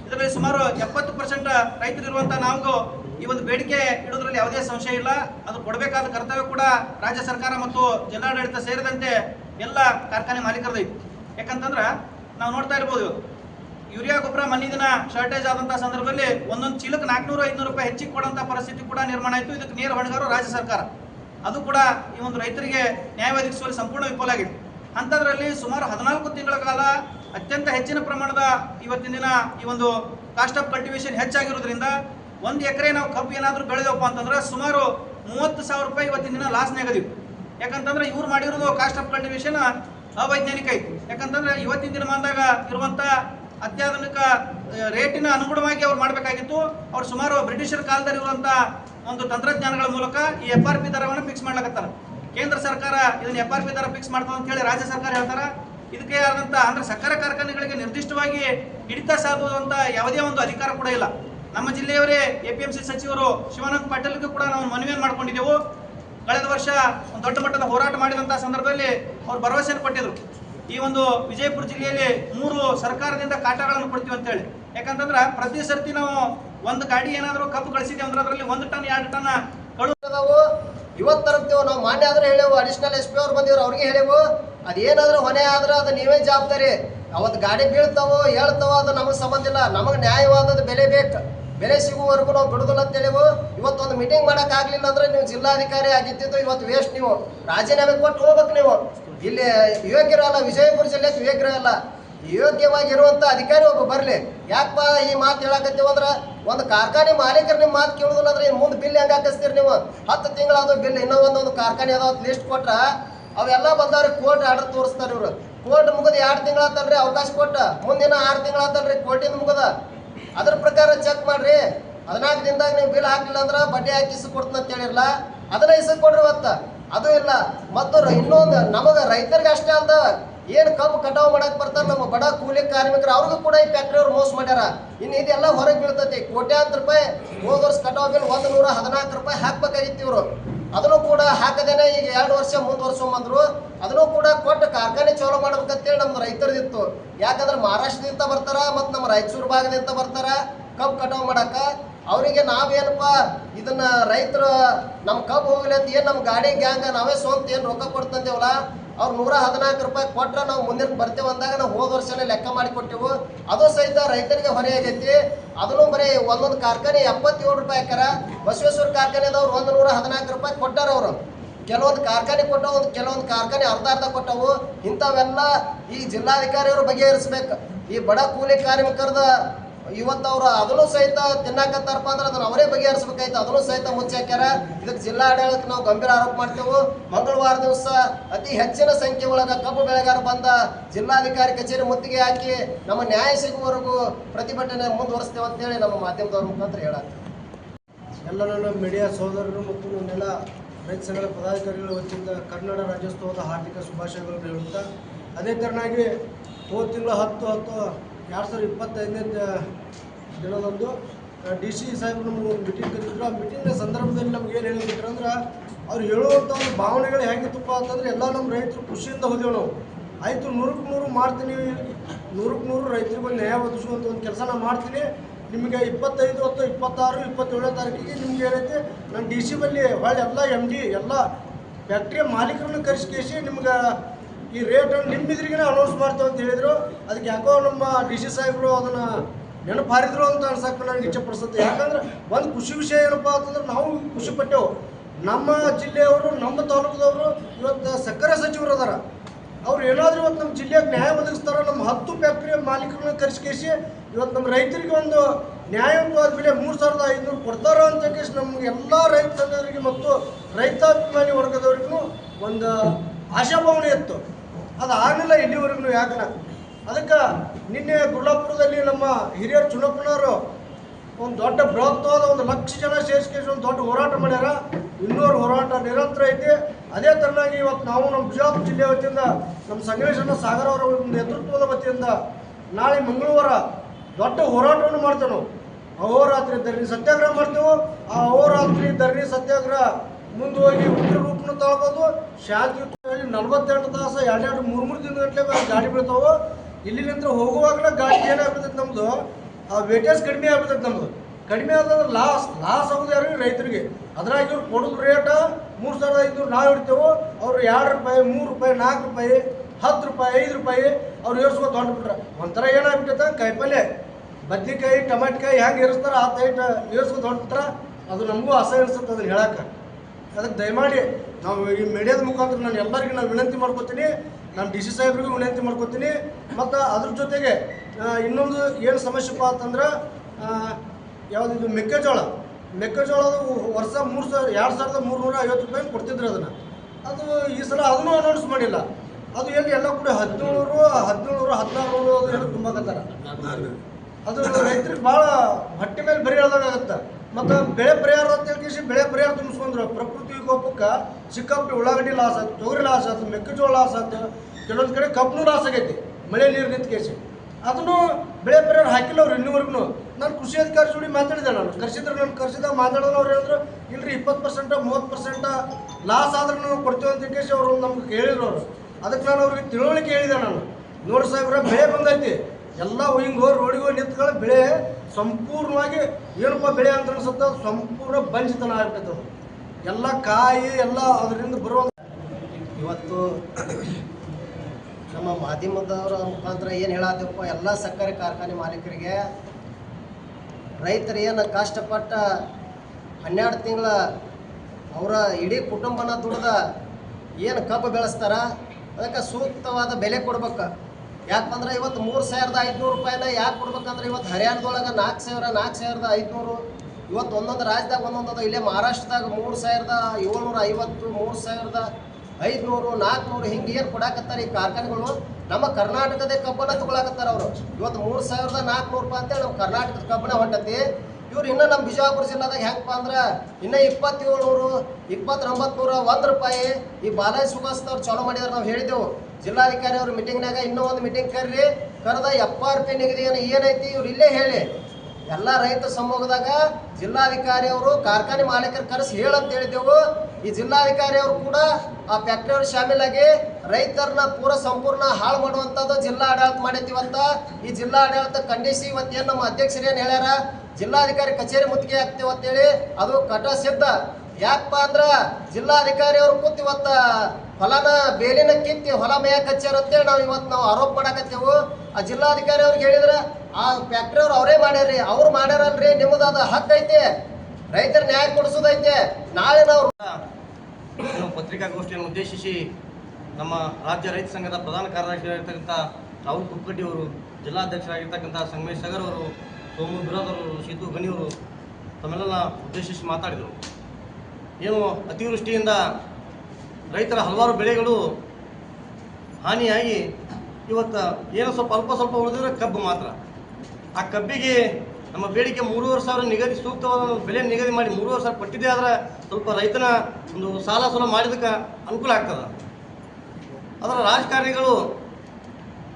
ಇದರಲ್ಲಿ ಸುಮಾರು ಎಪ್ಪತ್ತು ಪರ್ಸೆಂಟ್ ರೈತರಿರುವಂಥ ನಾವು ಈ ಒಂದು ಬೇಡಿಕೆ ಇಡೋದ್ರಲ್ಲಿ ಯಾವುದೇ ಸಂಶಯ ಇಲ್ಲ. ಅದು ಕೊಡಬೇಕಾದ ಕರ್ತವ್ಯ ಕೂಡ ರಾಜ್ಯ ಸರ್ಕಾರ ಮತ್ತು ಜಿಲ್ಲಾಡಳಿತ ಸೇರಿದಂತೆ ಎಲ್ಲ ಕಾರ್ಖಾನೆ ಮಾಲೀಕರದೈತಿ ಯಾಕಂತಂದ್ರೆ ನಾವು ನೋಡ್ತಾ ಇರ್ಬೋದು, ಯೂರಿಯಾ ಗೊಬ್ಬರ ಮನೆ ದಿನ ಶಾರ್ಟೇಜ್ ಆದಂಥ ಸಂದರ್ಭದಲ್ಲಿ ಒಂದೊಂದು ಚೀಲಕ್ಕೆ ನಾಲ್ಕುನೂರು ಐದುನೂರು ರೂಪಾಯಿ ಹೆಚ್ಚಿಗೆ ಕೊಡೋಂಥ ಪರಿಸ್ಥಿತಿ ಕೂಡ ನಿರ್ಮಾಣ ಆಯಿತು. ಇದಕ್ಕೆ ನೇರ ಹೊಣೆಗಾರರು ರಾಜ್ಯ ಸರ್ಕಾರ. ಅದು ಕೂಡ ಈ ಒಂದು ರೈತರಿಗೆ ನ್ಯಾಯ ಒದಗಿಸುವಲ್ಲಿ ಸಂಪೂರ್ಣ ವಿಫಲ ಆಗಿದೆ. ಅಂಥದ್ರಲ್ಲಿ ಸುಮಾರು ಹದಿನಾಲ್ಕು ತಿಂಗಳ ಕಾಲ ಅತ್ಯಂತ ಹೆಚ್ಚಿನ ಪ್ರಮಾಣದ ಇವತ್ತಿನ ದಿನ ಈ ಒಂದು ಕಾಸ್ಟ್ ಆಫ್ ಕಲ್ಟಿವೇಷನ್ ಹೆಚ್ಚಾಗಿರೋದ್ರಿಂದ ಒಂದು ಎಕರೆ ನಾವು ಕಬ್ಬು ಏನಾದರೂ ಬೆಳೆದವಪ್ಪ ಅಂತಂದ್ರೆ ಸುಮಾರು ಮೂವತ್ತು ಸಾವಿರ ರೂಪಾಯಿ ಇವತ್ತಿನ ದಿನ ಲಾಸ್ನೇ ಆಗದಿವಿ. ಯಾಕಂತಂದ್ರೆ ಇವ್ರು ಮಾಡಿರೋದು ಕಾಸ್ಟ್ ಆಫ್ ಕಲ್ಟಿವೇಶನ್ ಅವೈಜ್ಞಾನಿಕ ಐತಿ. ಯಾಕಂತಂದ್ರೆ ಇವತ್ತಿನ ದಿನಮಾನದಾಗ ಇರುವಂಥ ಅತ್ಯಾಧುನಿಕ ರೇಟಿನ ಅನುಗುಣವಾಗಿ ಅವ್ರು ಮಾಡಬೇಕಾಗಿತ್ತು. ಅವ್ರು ಸುಮಾರು ಬ್ರಿಟಿಷರ ಕಾಲದಲ್ಲಿ ಇರುವಂತ ಒಂದು ತಂತ್ರಜ್ಞಾನಗಳ ಮೂಲಕ ಈ ಎಫ್ ಆರ್ ಪಿ ದರವನ್ನು ಫಿಕ್ಸ್ ಮಾಡ್ಲಕತ್ತಾರ. ಕೇಂದ್ರ ಸರ್ಕಾರ ಇದನ್ನ ಎಫ್ ಆರ್ ಪಿ ದರ ಫಿಕ್ಸ್ ಮಾಡ್ತದೆ ಅಂತ ಹೇಳಿ ರಾಜ್ಯ ಸರ್ಕಾರ ಹೇಳ್ತಾರ. ಇದಕ್ಕೆ ಆದಂಥ ಅಂದ್ರೆ ಸಕ್ಕರೆ ಕಾರ್ಖಾನೆಗಳಿಗೆ ನಿರ್ದಿಷ್ಟವಾಗಿ ಹಿಡಿತ ಸಾಧುವಂತ ಯಾವುದೇ ಒಂದು ಅಧಿಕಾರ ಕೂಡ ಇಲ್ಲ. ನಮ್ಮ ಜಿಲ್ಲೆಯವರೇ ಎ ಪಿ ಎಂ ಸಿ ಸಚಿವರು ಶಿವಾನಂದ ಪಾಟೀಲ್ಗೂ ಕೂಡ ನಾವು ಮನವಿಯನ್ನು ಮಾಡ್ಕೊಂಡಿದ್ದೆವು. ಕಳೆದ ವರ್ಷ ಒಂದು ದೊಡ್ಡ ಮಟ್ಟದ ಹೋರಾಟ ಮಾಡಿದಂಥ ಸಂದರ್ಭದಲ್ಲಿ ಅವ್ರು ಭರವಸೆಯನ್ನು ಕೊಟ್ಟಿದ್ರು. ಈ ಒಂದು ವಿಜಯಪುರ ಜಿಲ್ಲೆಯಲ್ಲಿ ಮೂರು ಸರ್ಕಾರದಿಂದ ಕಾಟಾಗಳನ್ನು ಕೊಡ್ತೀವಿ ಅಂತೇಳಿ. ಯಾಕಂತಂದ್ರೆ ಪ್ರತಿ ಸರ್ತಿ ನಾವು ಒಂದು ಗಾಡಿ ಏನಾದರೂ ಕಬ್ಬು ಕಳಿಸಿದ್ವಿ ಅಂದ್ರೆ ಅದರಲ್ಲಿ ಒಂದು ಟನ್, ಎರಡು ಟನ್ ಕಳುವು ಇವತ್ತು ತರುತ್ತೇವೆ, ನಾವು ಮಾನ್ಯ ಆದ್ರೆ ಹೇಳೇವು ಅಡಿಷನಲ್ ಎಸ್ ಪಿ ಅವ್ರು ಬಂದಿವ್ರು ಅವ್ರಿಗೆ ಹೇಳೇವು. ಅದೇನಾದ್ರೂ ಹೊಣೆ ಆದ್ರೆ ಅದು ನೀವೇ ಜವಾಬ್ದಾರಿ. ಅವತ್ತು ಗಾಡಿ ಬೀಳ್ತಾವೋ ಹೇಳ್ತಾವೋ ಅದು ನಮಗೆ ಸಂಬಂಧ ಇಲ್ಲ. ನಮಗೆ ನ್ಯಾಯವಾದದ್ದು ಬೆಲೆ ಬೇಕು. ಬೆಲೆ ಸಿಗುವವರೆಗೂ ನಾವು ಬಿಡುದಿಲ್ಲ ಅಂತ ಹೇಳಿವು ಇವತ್ತೊಂದು ಮೀಟಿಂಗ್ ಮಾಡಕ್ ಆಗ್ಲಿಲ್ಲ ಅಂದ್ರೆ ನೀವು ಜಿಲ್ಲಾಧಿಕಾರಿ ಆಗಿದ್ದು ಇವತ್ತು ವೇಸ್ಟ್ ನೀವು. ರಾಜೀನಾಮೆ ಕೊಟ್ಟು ಹೋಗ್ಬೇಕು ನೀವು. ಇಲ್ಲಿ ಯೋಗ್ಯರಲ್ಲ, ವಿಜಯಪುರ ಜಿಲ್ಲೆ ಯೋಗ್ಯರಲ್ಲ ಯೋಗ್ಯವಾಗಿರುವಂತ ಅಧಿಕಾರಿ ಒಬ್ಬ ಬರ್ಲಿ. ಯಾಕಪ್ಪ ಈ ಮಾತು ಹೇಳಕತ್ತೀವಿ ಅಂದ್ರ ಒಂದು ಕಾರ್ಖಾನೆ ಮಾಲೀಕರು ನಿಮ್ಮ ಮಾತು ಕೇಳುದಿಲ್ಲ ಅಂದ್ರೆ ಇನ್ನು ಮುಂದೆ ಬಿಲ್ ಹೆಂಗ್ ಹಾಕಿಸ್ತೀರಿ ನೀವು? ಹತ್ತು ತಿಂಗಳಾದ ಬಿಲ್, ಇನ್ನೂ ಒಂದೊಂದು ಕಾರ್ಖಾನೆ ಅದಾವ ಲಿಸ್ಟ್ ಕೊಟ್ರ ಅವೆಲ್ಲ ಬಂದವ್ರಿಗೆ ಕೋರ್ಟ್ ಆರ್ಡರ್ ತೋರಿಸ್ತಾರೆ ಇವ್ರು. ಕೋರ್ಟ್ ಮುಗಿದ ಎರಡು ತಿಂಗಳಾತಲ್ರಿ ಅವಕಾಶ ಕೊಟ್ಟ. ಮುಂದಿನ ಆರು ತಿಂಗಳಾತಲ್ರಿ ಕೋರ್ಟಿಂದ ಮುಗದ. ಅದ್ರ ಪ್ರಕಾರ ಚೆಕ್ ಮಾಡ್ರಿ. ಹದಿನಾಲ್ಕು ದಿನದಾಗ ನೀವು ಬಿಲ್ ಹಾಕ್ಲಿಲ್ಲ ಅಂದ್ರೆ ಬಡ್ಡಿ ಹಾಕಿ ಇಸು ಕೊಡ್ತೀನಿ ಅಂತ ಹೇಳಿರಲ್ಲ ಅದನ್ನ ಇಸು ಕೊಡ್ರಿ ಮತ್ತ ಅದು ಇಲ್ಲ. ಮತ್ತು ಇನ್ನೊಂದು, ನಮಗ ರೈತರಿಗೆ ಅಷ್ಟೇ ಅಂತ ಏನ್ ಕಬ್ಬು ಕಟಾವು ಮಾಡಕ್ ಬರ್ತಾರ ನಮ್ಮ ಬಡ ಕೂಲಿ ಕಾರ್ಮಿಕರು, ಅವ್ರಿಗೂ ಕೂಡ ಈ ಫ್ಯಾಕ್ಟ್ರಿ ಅವ್ರು ಮೋಸ ಮಾಡ್ಯಾರ. ಇನ್ನು ಇದೆಲ್ಲ ಹೊರಗೆ ಬೀಳ್ತೈತಿ. ಕೋಟ್ಯಾಂತರ ರೂಪಾಯಿ ಹೋದ ವರ್ಷ ಕಟಾವು ಬಿಲ್ ಒಂದು ನೂರ ಹದಿನಾಲ್ಕು ರೂಪಾಯಿ ಹಾಕ್ಬೇಕಾಗಿತ್ತು ಇವ್ರು. ಅದನ್ನು ಕೂಡ ಹಾಕದೇನೆ ಈಗ ಎರಡು ವರ್ಷ ಮುಂದುವರ್ಸೊಂಬಂದ್ರು ಅದನ್ನು ಕೂಡ ಕೊಟ್ಟು ಕಾರ್ಖಾನೆ ಚಾಲೂ ಮಾಡ್ಬೇಕಂತೇಳಿ ನಮ್ದು ರೈತರದಿತ್ತು. ಯಾಕಂದ್ರೆ ಮಹಾರಾಷ್ಟ್ರದಿಂದ ಬರ್ತಾರ ಮತ್ತು ನಮ್ಮ ರಾಯಚೂರು ಭಾಗದಿಂದ ಬರ್ತಾರ. ಕಬ್ಬು ಕಟಾವು ಮಾಡಕ್ಕೆ ಅವರಿಗೆ ನಾವೇನಪ್ಪ, ಇದನ್ನ ರೈತರು ನಮ್ಮ ಕಬ್ಬು ಹೋಗ್ಲಿ ಅಂತ ಏನು ನಮ್ಮ ಗಾಡಿ, ಗ್ಯಾಂಗ, ನಾವೇ ಸ್ವಂತ ಏನು ರೊಕ್ಕ ಕೊಡ್ತಂದೇವಲ್ಲ ಅವ್ರು ನೂರ ಹದಿನಾಲ್ಕು ರೂಪಾಯಿ ಕೊಟ್ರೆ ನಾವು ಮುಂದಿನ ಬರ್ತೇವೆ ಅಂದಾಗ ನಾವು ಹೋದ ವರ್ಷನೇ ಲೆಕ್ಕ ಮಾಡಿ ಕೊಟ್ಟೆವು. ಅದು ಸಹಿತ ರೈತರಿಗೆ ಹೊರೆ ಆಗೈತಿ. ಅದನ್ನು ಬರೀ ಒಂದೊಂದು ಕಾರ್ಖಾನೆ ಎಪ್ಪತ್ತೇಳು ರೂಪಾಯಿ ಹಾಕ್ಯಾರ ಬಸವೇಶ್ವರ ಕಾರ್ಖಾನೆದವ್ರು ಒಂದು ನೂರ ಹದಿನಾಲ್ಕು ರೂಪಾಯಿ ಕೊಟ್ಟಾರ ಅವರು. ಕೆಲವೊಂದು ಕಾರ್ಖಾನೆ ಕೊಟ್ಟವು, ಒಂದು ಕೆಲವೊಂದು ಕಾರ್ಖಾನೆ ಅರ್ಧ ಅರ್ಧ ಕೊಟ್ಟವು. ಇಂಥವೆಲ್ಲ ಈ ಜಿಲ್ಲಾಧಿಕಾರಿಯವರು ಬಗೆಹರಿಸ್ಬೇಕು. ಈ ಬಡ ಕೂಲಿ ಕಾರ್ಮಿಕರದ ಇವತ್ತು ಅವ್ರು ಅದನ್ನು ಸಹಿತ ತಿನ್ನಾಕತ್ತಾರಪ್ಪ ಅಂದ್ರೆ ಅದನ್ನ ಅವರೇ ಬಗೆಹರಿಸಬೇಕಾಯ್ತು. ಅದನ್ನು ಸಹಿತ ಮುಚ್ಚಾಕ್ಯಾರ ಇದಕ್ಕೆ ಜಿಲ್ಲಾ ಆಡಳಿತ ನಾವು ಗಂಭೀರ ಆರೋಪ ಮಾಡ್ತೇವೆ. ಮಂಗಳವಾರ ದಿವಸ ಅತಿ ಹೆಚ್ಚಿನ ಸಂಖ್ಯೆ ಒಳಗ ಕಬ್ಬು ಬೆಳೆಗಾರ ಬಂದ ಜಿಲ್ಲಾಧಿಕಾರಿ ಕಚೇರಿ ಮುತ್ತಿಗೆ ಹಾಕಿ ನಮ್ಮ ನ್ಯಾಯ ಸಿಗುವವರೆಗೂ ಪ್ರತಿಭಟನೆ ಮುಂದುವರಿಸ್ತೇವೆ ಅಂತೇಳಿ ನಮ್ಮ ಮಾಧ್ಯಮದವ್ರ ಮುಖಾಂತರ ಹೇಳತ್ತೀವಿ ಎಲ್ಲ ನನ್ನ ಮೀಡಿಯಾ ಸಹೋದರರು ಮತ್ತು ನನ್ನೆಲ್ಲ ರೈತ ಸಂಘದ ಪದಾಧಿಕಾರಿಗಳ ವತಿಯಿಂದ ಕನ್ನಡ ರಾಜ್ಯೋತ್ಸವದ ಹಾರ್ದಿಕ ಶುಭಾಶಯಗಳನ್ನು ಹೇಳುತ್ತಾ, ಅದೇ ತೆರನಾಗಿ ಹೋದ ತಿಂಗಳು ಹತ್ತು ಹತ್ತು ಎರಡು ಸಾವಿರದ ಇಪ್ಪತ್ತೈದನೇ ದಿನದಂದು ಡಿ ಸಿ ಸಾಹೇಬ್ರು ನಮ್ಗೆ ಒಂದು ಮೀಟಿಂಗ್ ಕರೆದಿದ್ರು ಆ ಮೀಟಿಂಗ್ನ ಸಂದರ್ಭದಲ್ಲಿ ನಮ್ಗೆ ಏನು ಹೇಳಿದ್ರು ಅಂದ್ರೆ, ಅವ್ರು ಹೇಳುವಂಥ ಒಂದು ಭಾವನೆಗಳು ಹೇಗಿತ್ತಪ್ಪ ಅಂತಂದ್ರೆ, ಎಲ್ಲ ನಮ್ಮ ರೈತರು ಖುಷಿಯಿಂದ ಹೋದೆವು ನಾವು. ಆಯಿತು ನೂರಕ್ಕೆ ನೂರು ಮಾಡ್ತೀನಿ. ನೂರಕ್ಕೆ ನೂರು ರೈತರಿಗೆ ನ್ಯಾಯ ಒದಗಿಸುವಂಥ ಒಂದು ಕೆಲಸ ನಾನು ಮಾಡ್ತೀನಿ. ನಿಮಗೆ ಇಪ್ಪತ್ತೈದು ಅಥವಾ ಇಪ್ಪತ್ತಾರು ಇಪ್ಪತ್ತೇಳನೇ ತಾರೀಕಿಗೆ ನಿಮ್ಗೆ ಏನೈತೆ ನಾನು ಡಿ ಸಿ ಬಲ್ಲಿ ಹೊಳ್ಳಿ ಎಲ್ಲ ಎಂ ಡಿ ಎಲ್ಲ ಫ್ಯಾಕ್ಟ್ರಿಯ ಮಾಲೀಕರನ್ನು ಕರೆಸ್ಕೇಸಿ ನಿಮ್ಗೆ ಈ ರೇಟನ್ನು ನಿಮ್ಮ ಇದ್ರಿಗೆ ಅನೌನ್ಸ್ ಮಾಡ್ತೇವೆ ಅಂತ ಹೇಳಿದ್ರು. ಅದಕ್ಕೆ ಯಾಕೋ ನಮ್ಮ ಡಿ ಸಿ ಸಾಹೇಬರು ಅದನ್ನು ನೆನಪು ಹಾರಿದ್ರು ಅಂತ ಅನ್ಸಕ್ಕೆ ನನಗೆ ಇಚ್ಛೆ ಪಡಿಸುತ್ತೆ. ಯಾಕಂದ್ರೆ ಒಂದು ಖುಷಿ ವಿಷಯ ಏನಪ್ಪ ಅಂತಂದ್ರೆ ನಾವು ಖುಷಿ ಪಟ್ಟೆವು. ನಮ್ಮ ಜಿಲ್ಲೆಯವರು, ನಮ್ಮ ತಾಲೂಕದವರು ಇವತ್ತು ಸಕ್ಕರೆ ಸಚಿವರು ಅದಾರ. ಅವ್ರು ಏನಾದರೂ ಇವತ್ತು ನಮ್ಮ ಜಿಲ್ಲೆಗೆ ನ್ಯಾಯ ಒದಗಿಸ್ತಾರೆ, ನಮ್ಮ ಹತ್ತು ಫ್ಯಾಕ್ಟ್ರಿಯ ಮಾಲೀಕರನ್ನ ಕರೆಸ್ಕೇಸಿ ಇವತ್ತು ನಮ್ಮ ರೈತರಿಗೆ ಒಂದು ನ್ಯಾಯಯುತವಾದ ಬೆಲೆ ಮೂರು ಸಾವಿರದ ಐದುನೂರು ಕೊಡ್ತಾರ ಅಂತ ಕೇಸಿ ನಮ್ಗೆ ಎಲ್ಲ ರೈತ ಸಂಘದವರಿಗೆ ಮತ್ತು ರೈತಾಭಿಮಾನಿ ವರ್ಗದವ್ರಿಗೂ ಒಂದು ಆಶಾಭಾವನೆ ಇತ್ತು. ಅದು ಆಗಲಿಲ್ಲ ಇಲ್ಲಿವರೆಗೂ ಯಾಕನ? ಅದಕ್ಕೆ ನಿನ್ನೆ ಗುಡ್ಲಾಪುರದಲ್ಲಿ ನಮ್ಮ ಹಿರಿಯರು ಚುನಪ್ಪನವರು ಒಂದು ದೊಡ್ಡ ಬೃಹತ್ವಾದ ಒಂದು ಲಕ್ಷ ಜನ ಸೇರಿಸ್ಕೊಂಡು ಒಂದು ದೊಡ್ಡ ಹೋರಾಟ ಮಾಡ್ಯಾರ. ಇನ್ನೂರು ಹೋರಾಟ ನಿರಂತರ ಐತಿ. ಅದೇ ತರನಾಗಿ ಇವತ್ತು ನಾವು ನಮ್ಮ ಬಿಜಾಪುರ ಜಿಲ್ಲೆ ವತಿಯಿಂದ ನಮ್ಮ ಸಂಗಮೇಶ್ವರ ಸಾಗರ ಅವರ ಒಂದು ನೇತೃತ್ವದ ವತಿಯಿಂದ ನಾಳೆ ಮಂಗಳವಾರ ದೊಡ್ಡ ಹೋರಾಟವನ್ನು ಮಾಡ್ತೇವೆ ನಾವು. ಅಹೋರಾತ್ರಿ ಧರಣಿ ಸತ್ಯಾಗ್ರಹ ಮಾಡ್ತೇವೆ. ಆ ಅಹೋರಾತ್ರಿ ಧರಣಿ ಸತ್ಯಾಗ್ರಹ ಮುಂದೆ ಹೋಗಿ ಉಗ್ರ ರೂಪನ ತಳ್ಬೋದು ಶಾಂತಿಯುತವಾಗಿ ನಲ್ವತ್ತೆರಡು ತಾಸು ಎರಡೆರಡು ಮೂರು ಮೂರು ದಿನಗಟ್ಟಲೆ ಗಾಡಿ ಬೀಳ್ತಾವೆ ನಂತರ ಹೋಗುವಾಗಲೇ ಗಾಡಿ ಏನಾಗ್ಬಿಡ್ತೈತೆ ನಮ್ಮದು ಆ ವೇಟೇಜ್ ಕಡಿಮೆ ಆಗ್ಬಿಡ್ತೈತೆ ನಮ್ಮದು ಕಡಿಮೆ ಆದ್ರೆ ಲಾಸ್ ಲಾಸ್ ಆಗೋದು ಯಾರಿಗೆ ರೈತರಿಗೆ. ಅದ್ರಾಗ ಇವ್ರು ಕೊಡೋದು ರೇಟ ಮೂರು ಸಾವಿರದ ಐದುನೂರು ನಾವು ಇಡ್ತೇವೆ, ಅವ್ರು ಎರಡು ರೂಪಾಯಿ, ಮೂರು ರೂಪಾಯಿ, ನಾಲ್ಕು ರೂಪಾಯಿ, ಹತ್ತು ರೂಪಾಯಿ, ಐದು ರೂಪಾಯಿ, ಅವ್ರು ಏರ್ಸ್ಕೊತ ಹೊಂಟ್ಬಿಟ್ರೆ ಒಂಥರ ಏನಾಗ್ಬಿಟ್ಟೈತೆ, ಕಾಯಿಪಲ್ಲೆ. ಬದ್ನೆಕಾಯಿ, ಟಮಾಟಿಕಾಯಿ ಹೆಂಗೆ ಏರಿಸ್ತಾರೆ ಆ ಟೈಟ್ ಏರ್ಸ್ಕೊತ ತೊಗೊಂಡ್ಬಿಟ್ರೆ ಅದು ನಮಗೂ ಅಸಹ್ಯ ಅನ್ಸುತ್ತೆ ಅದನ್ನ ಹೇಳಕ್ಕೆ. ಅದಕ್ಕೆ ದಯಮಾಡಿ ನಾವು ಈ ಮೀಡಿಯಾದ ಮುಖಾಂತರ ನಾನು ಎಲ್ಲರಿಗೂ ನಾನು ವಿನಂತಿ ಮಾಡ್ಕೊತೀನಿ ನಾನು ಡಿ ಸಿ ಸಾಹೇಬ್ರಿಗೂ ವಿನಂತಿ ಮಾಡ್ಕೊತೀನಿ. ಮತ್ತು ಅದ್ರ ಜೊತೆಗೆ ಇನ್ನೊಂದು ಏನು ಸಮಸ್ಯೆಪ್ಪ ಅಂತಂದ್ರೆ ಯಾವುದಿದು ಮೆಕ್ಕೆಜೋಳ. ಮೆಕ್ಕೆಜೋಳದ ವರ್ಷ ಮೂರು ಸಾವಿರ, ಎರಡು ಸಾವಿರದ ಮೂರುನೂರ ಐವತ್ತು ರೂಪಾಯಿ ಕೊಡ್ತಿದ್ರು ಅದನ್ನು. ಅದು ಈ ಸಲ ಅದನ್ನು ಅನೌನ್ಸ್ ಮಾಡಿಲ್ಲ. ಅದು ಎಲ್ಲಿ ಎಲ್ಲ ಕೂಡ ಹದಿನೇಳು ಹದಿನೇಳು ಹದಿನಾರು ಅದು ಎಲ್ಲ ತುಂಬಾಕತ್ತಾರ ಅದು ರೈತರಿಗೆ ಭಾಳ ಹೊಟ್ಟೆ ಮೇಲೆ ಬರಿ ಹೇಳ್ದಂಗಾಗತ್ತೆ. ಮತ್ತು ಬೆಳೆ ಪರಿಹಾರ ಅಂತ ಹೇಳಿ ಬೆಳೆ ಪರಿಹಾರ ತುಂಬಿಸ್ಕೊಂಡ್ರು. ಪ್ರಕೃತಿ ವಿಕೋಪಕ್ಕೆ ಸಿಕ್ಕಾಪಟ್ಟೆ ಉಳ್ಳಾಗಡ್ಡಿ ಲಾಸ್ ಆಯ್ತು ತೊಗರಿ ಲಾಸ್ ಆಯ್ತು ಮೆಕ್ಕೆಜೋಳ ಲಾಸ್ ಆಯ್ತು ಕೆಲವೊಂದು ಕಡೆ ಕಬ್ಬನು ಲಾಸ್ ಆಗೈತಿ, ಮಳೆ ನೀರು ನಿಂತ ಕೇಸಿ ಅದನ್ನು ಬೆಳೆ ಪರಿಹಾರ ಹಾಕಿಲ್ಲ ಅವ್ರು ಇನ್ನೂವರೆಗೂ ನಾನು ಕೃಷಿ ಅಧಿಕಾರಿ ಜೋಡಿ ಮಾತಾಡಿದೆ ನಾನು. ಕರ್ಸಿದ್ರೆ ನಾನು ಕರ್ಸಿದಾಗ ಮಾತಾಡೋದು ಅವ್ರು ಹೇಳಿದ್ರು ಇಲ್ಲರಿ ಇಪ್ಪತ್ತು ಪರ್ಸೆಂಟ ಮೂವತ್ತು ಪರ್ಸೆಂಟ ಲಾಸ್ ಆದ್ರೆ ನಾವು ಕೊಡ್ತೀವಿ ಅಂತ ಕೇಸಿ ಅವರು ನಮ್ಗೆ ಹೇಳಿದ್ರು ಅವರು. ಅದಕ್ಕೆ ನಾನು ಅವ್ರಿಗೆ ತಿಳುವಳಿಕೆ ಹೇಳಿದೆ ನಾನು. ನೋಡಿ ಸಾಹೇಬ್ರ, ಬೆಳೆ ಬಂದೈತಿ. ಎಲ್ಲ ಹಿಂಗೆ ರೋಡಿಗೆ ನಿಂತ್ಕೊಳ್ಳೋ ಬೆಳೆ ಸಂಪೂರ್ಣವಾಗಿ ಏನಪ್ಪ ಬೆಳೆ ಅಂತ ಅನ್ಸುತ್ತೆ ಸಂಪೂರ್ಣ ಬಂಜಿತನ ಆಗ್ಬಿಟ್ಟೈತೆ ಎಲ್ಲ ಕಾಯಿ, ಎಲ್ಲ ಅದರಿಂದ ಬರುವ ಇವತ್ತು ನಮ್ಮ ಮಾಧ್ಯಮದವರ ಮುಖಾಂತರ ಏನು ಹೇಳತ್ತಪ್ಪ ಎಲ್ಲ ಸಕ್ಕರೆ ಕಾರ್ಖಾನೆ ಮಾಲೀಕರಿಗೆ ರೈತರು ಏನು ಕಷ್ಟಪಟ್ಟ ಹನ್ನೆರಡು ತಿಂಗಳ ಅವರ ಇಡೀ ಕುಟುಂಬನ ದುಡ್ದ ಏನು ಕಬ್ಬು ಬೆಳೆಸ್ತಾರ, ಅದಕ್ಕೆ ಸೂಕ್ತವಾದ ಬೆಲೆ ಕೊಡ್ಬೇಕು. ಯಾಕಂದ್ರೆ ಇವತ್ತು ಮೂರು ಸಾವಿರದ ಐದುನೂರು ರೂಪಾಯಿನ ಯಾಕೆ ಕೊಡ್ಬೇಕಂದ್ರೆ ಇವತ್ತು ಹರಿಯಾಣದೊಳಗೆ ನಾಲ್ಕು ಸಾವಿರ, ನಾಲ್ಕು ಸಾವಿರದ ಐದುನೂರು. ಇವತ್ತು ಒಂದೊಂದು ರಾಜ್ಯದಾಗ ಒಂದೊಂದು ಅದ ಇಲ್ಲೇ ಮಹಾರಾಷ್ಟ್ರದಾಗ ಮೂರು ಸಾವಿರದ ಏಳ್ನೂರ ಐವತ್ತು, ಮೂರು ಸಾವಿರದ ಐದುನೂರು, ನಾಲ್ಕುನೂರು ಹಿಂಗೆ ಏನು ಕೊಡಾಕತ್ತಾರೆ ಈ ಕಾರ್ಖಾನೆಗಳು? ನಮ್ಮ ಕರ್ನಾಟಕದ ಕಬ್ಬನ್ನ ತಗೊಳಕತ್ತಾರ ಅವರು. ಇವತ್ತು ಮೂರು ಸಾವಿರದ ನಾಲ್ಕುನೂರು ರೂಪಾಯಿ ಅಂತೇಳಿ ನಮ್ಮ ಕರ್ನಾಟಕದ ಕಬ್ಬನ ಹೊಂಟತಿ. ಇವ್ರು ಇನ್ನೂ ನಮ್ಮ ಬಿಜಾಪುರ ಜಿಲ್ಲಾದಾಗ ಹೆಂಗಪ್ಪ ಅಂದ್ರೆ ಇನ್ನೂ ಇಪ್ಪತ್ತೇಳ್ನೂರು ಇಪ್ಪತ್ತೊಂಬತ್ತು ನೂರ ಒಂದು ರೂಪಾಯಿ ಈ ಬಾಲಾಜಿ ಸುಖಾಸ್ತವ್ರು ಚಾಲೂ ಮಾಡಿದಾರೆ ನಾವು ಹೇಳಿದೆವು ಜಿಲ್ಲಾಧಿಕಾರಿ ಅವ್ರ ಮೀಟಿಂಗ್ನಾಗ ಇನ್ನೂ ಒಂದು ಮೀಟಿಂಗ್ ಕರೀರಿ, ಕರೆದ ಎಪ್ಪ ಪಿ ನಿಗದಿಯನ್ನು ಏನೈತಿ ಇವ್ರು ಇಲ್ಲೇ ಹೇಳಿ. ಎಲ್ಲ ರೈತ ಸಮೂಹದಾಗ ಜಿಲ್ಲಾಧಿಕಾರಿ ಅವರು, ಕಾರ್ಖಾನೆ ಮಾಲೀಕರು ಕರೆಸಿ ಹೇಳಂತ ಹೇಳಿದೆವು ಈ ಜಿಲ್ಲಾಧಿಕಾರಿ ಅವರು ಕೂಡ ಆ ಫ್ಯಾಕ್ಟ್ರಿ ಅವರು ಶಾಮೀಲಾಗಿ ರೈತರನ್ನ ಪೂರ ಸಂಪೂರ್ಣ ಹಾಳು ಮಾಡುವಂಥದ್ದು ಜಿಲ್ಲಾ ಆಡಳಿತ ಮಾಡೈತಿ ಇವತ್ತ ಈ ಜಿಲ್ಲಾ ಆಡಳಿತ ಖಂಡಿಸಿ ಏನು ನಮ್ಮ ಅಧ್ಯಕ್ಷರು ಏನು ಹೇಳ್ಯಾರ? ಜಿಲ್ಲಾಧಿಕಾರಿ ಕಚೇರಿ ಮುತ್ತಿಗೆ ಆಗ್ತೇವೆ ಅಂತೇಳಿ ಅದು ಕಟ ಸಿದ್ಧ. ಯಾಕಪ್ಪ ಅಂದ್ರೆ ಜಿಲ್ಲಾಧಿಕಾರಿ ಅವರು ಕೂತ್ ಇವತ್ತ ಹೊಲನ ಬೇಲಿನ ಕಿತ್ತಿ ಹೊಲ ಮೇಯಕ್ ಹಚ್ಚಾರ ಅಂತೇಳಿ ನಾವು ಇವತ್ತು ನಾವು ಆರೋಪ ಮಾಡಕತ್ತೇವು. ಆ ಜಿಲ್ಲಾಧಿಕಾರಿ ಅವ್ರಿಗೆ ಹೇಳಿದ್ರೆ, ಆ ಫ್ಯಾಕ್ಟ್ರಿ ಅವ್ರು ಅವರೇ ಮಾಡ್ಯಾರ್ರಿ. ಅವ್ರು ಮಾಡ್ಯಾರಲ್ರಿ. ನಿಮ್ಮದು ಅದು ಹಕ್ಕು ಐತೆ. ರೈತರ ನ್ಯಾಯ ಕೊಡಿಸೋದೈತೆ. ನಾಳೆ ನಾವು ಪತ್ರಿಕಾಗೋಷ್ಠಿಯನ್ನು ಉದ್ದೇಶಿಸಿ ನಮ್ಮ ರಾಜ್ಯ ರೈತ ಸಂಘದ ಪ್ರಧಾನ ಕಾರ್ಯದರ್ಶಿಯಾಗಿರ್ತಕ್ಕಂಥ ರಾಹುಲ್ ಕುಕ್ಕಟ್ಟಿ ಅವರು, ಜಿಲ್ಲಾಧ್ಯಕ್ಷರಾಗಿರ್ತಕ್ಕಂಥ ಸಂಗಮೇಶ್ ಸಗರ್ ಅವರು, ಸೋಮು ಬಿರಾದರ್ ಅವರು, ಸೀತು ಗಣಿಯವರು ತಮ್ಮೆಲ್ಲ ಉದ್ದೇಶಿಸಿ ಮಾತಾಡಿದರು. ಏನು ಅತಿವೃಷ್ಟಿಯಿಂದ ರೈತರ ಹಲವಾರು ಬೆಳೆಗಳು ಹಾನಿಯಾಗಿ ಇವತ್ತು ಏನೋ ಸ್ವಲ್ಪ ಅಲ್ಪ ಸ್ವಲ್ಪ ಉಳಿದಿದ್ರೆ ಕಬ್ಬು ಮಾತ್ರ. ಆ ಕಬ್ಬಿಗೆ ನಮ್ಮ ಬೇಡಿಕೆ ಮೂರುವರೆ ಸಾವಿರ ನಿಗದಿ ಸೂಕ್ತವಾದ ಬೆಲೆ ನಿಗದಿ ಮಾಡಿ ಮೂರುವರೆ ಸಾವಿರ ಕೊಟ್ಟಿದ್ದೇ ಆದರೆ ಸ್ವಲ್ಪ ರೈತನ ಒಂದು ಸಾಲ ಸೂಲ ಮಾಡಿದಕ್ಕೆ ಅನುಕೂಲ ಆಗ್ತದೆ. ಅದರ ರಾಜಕಾರಣಿಗಳು,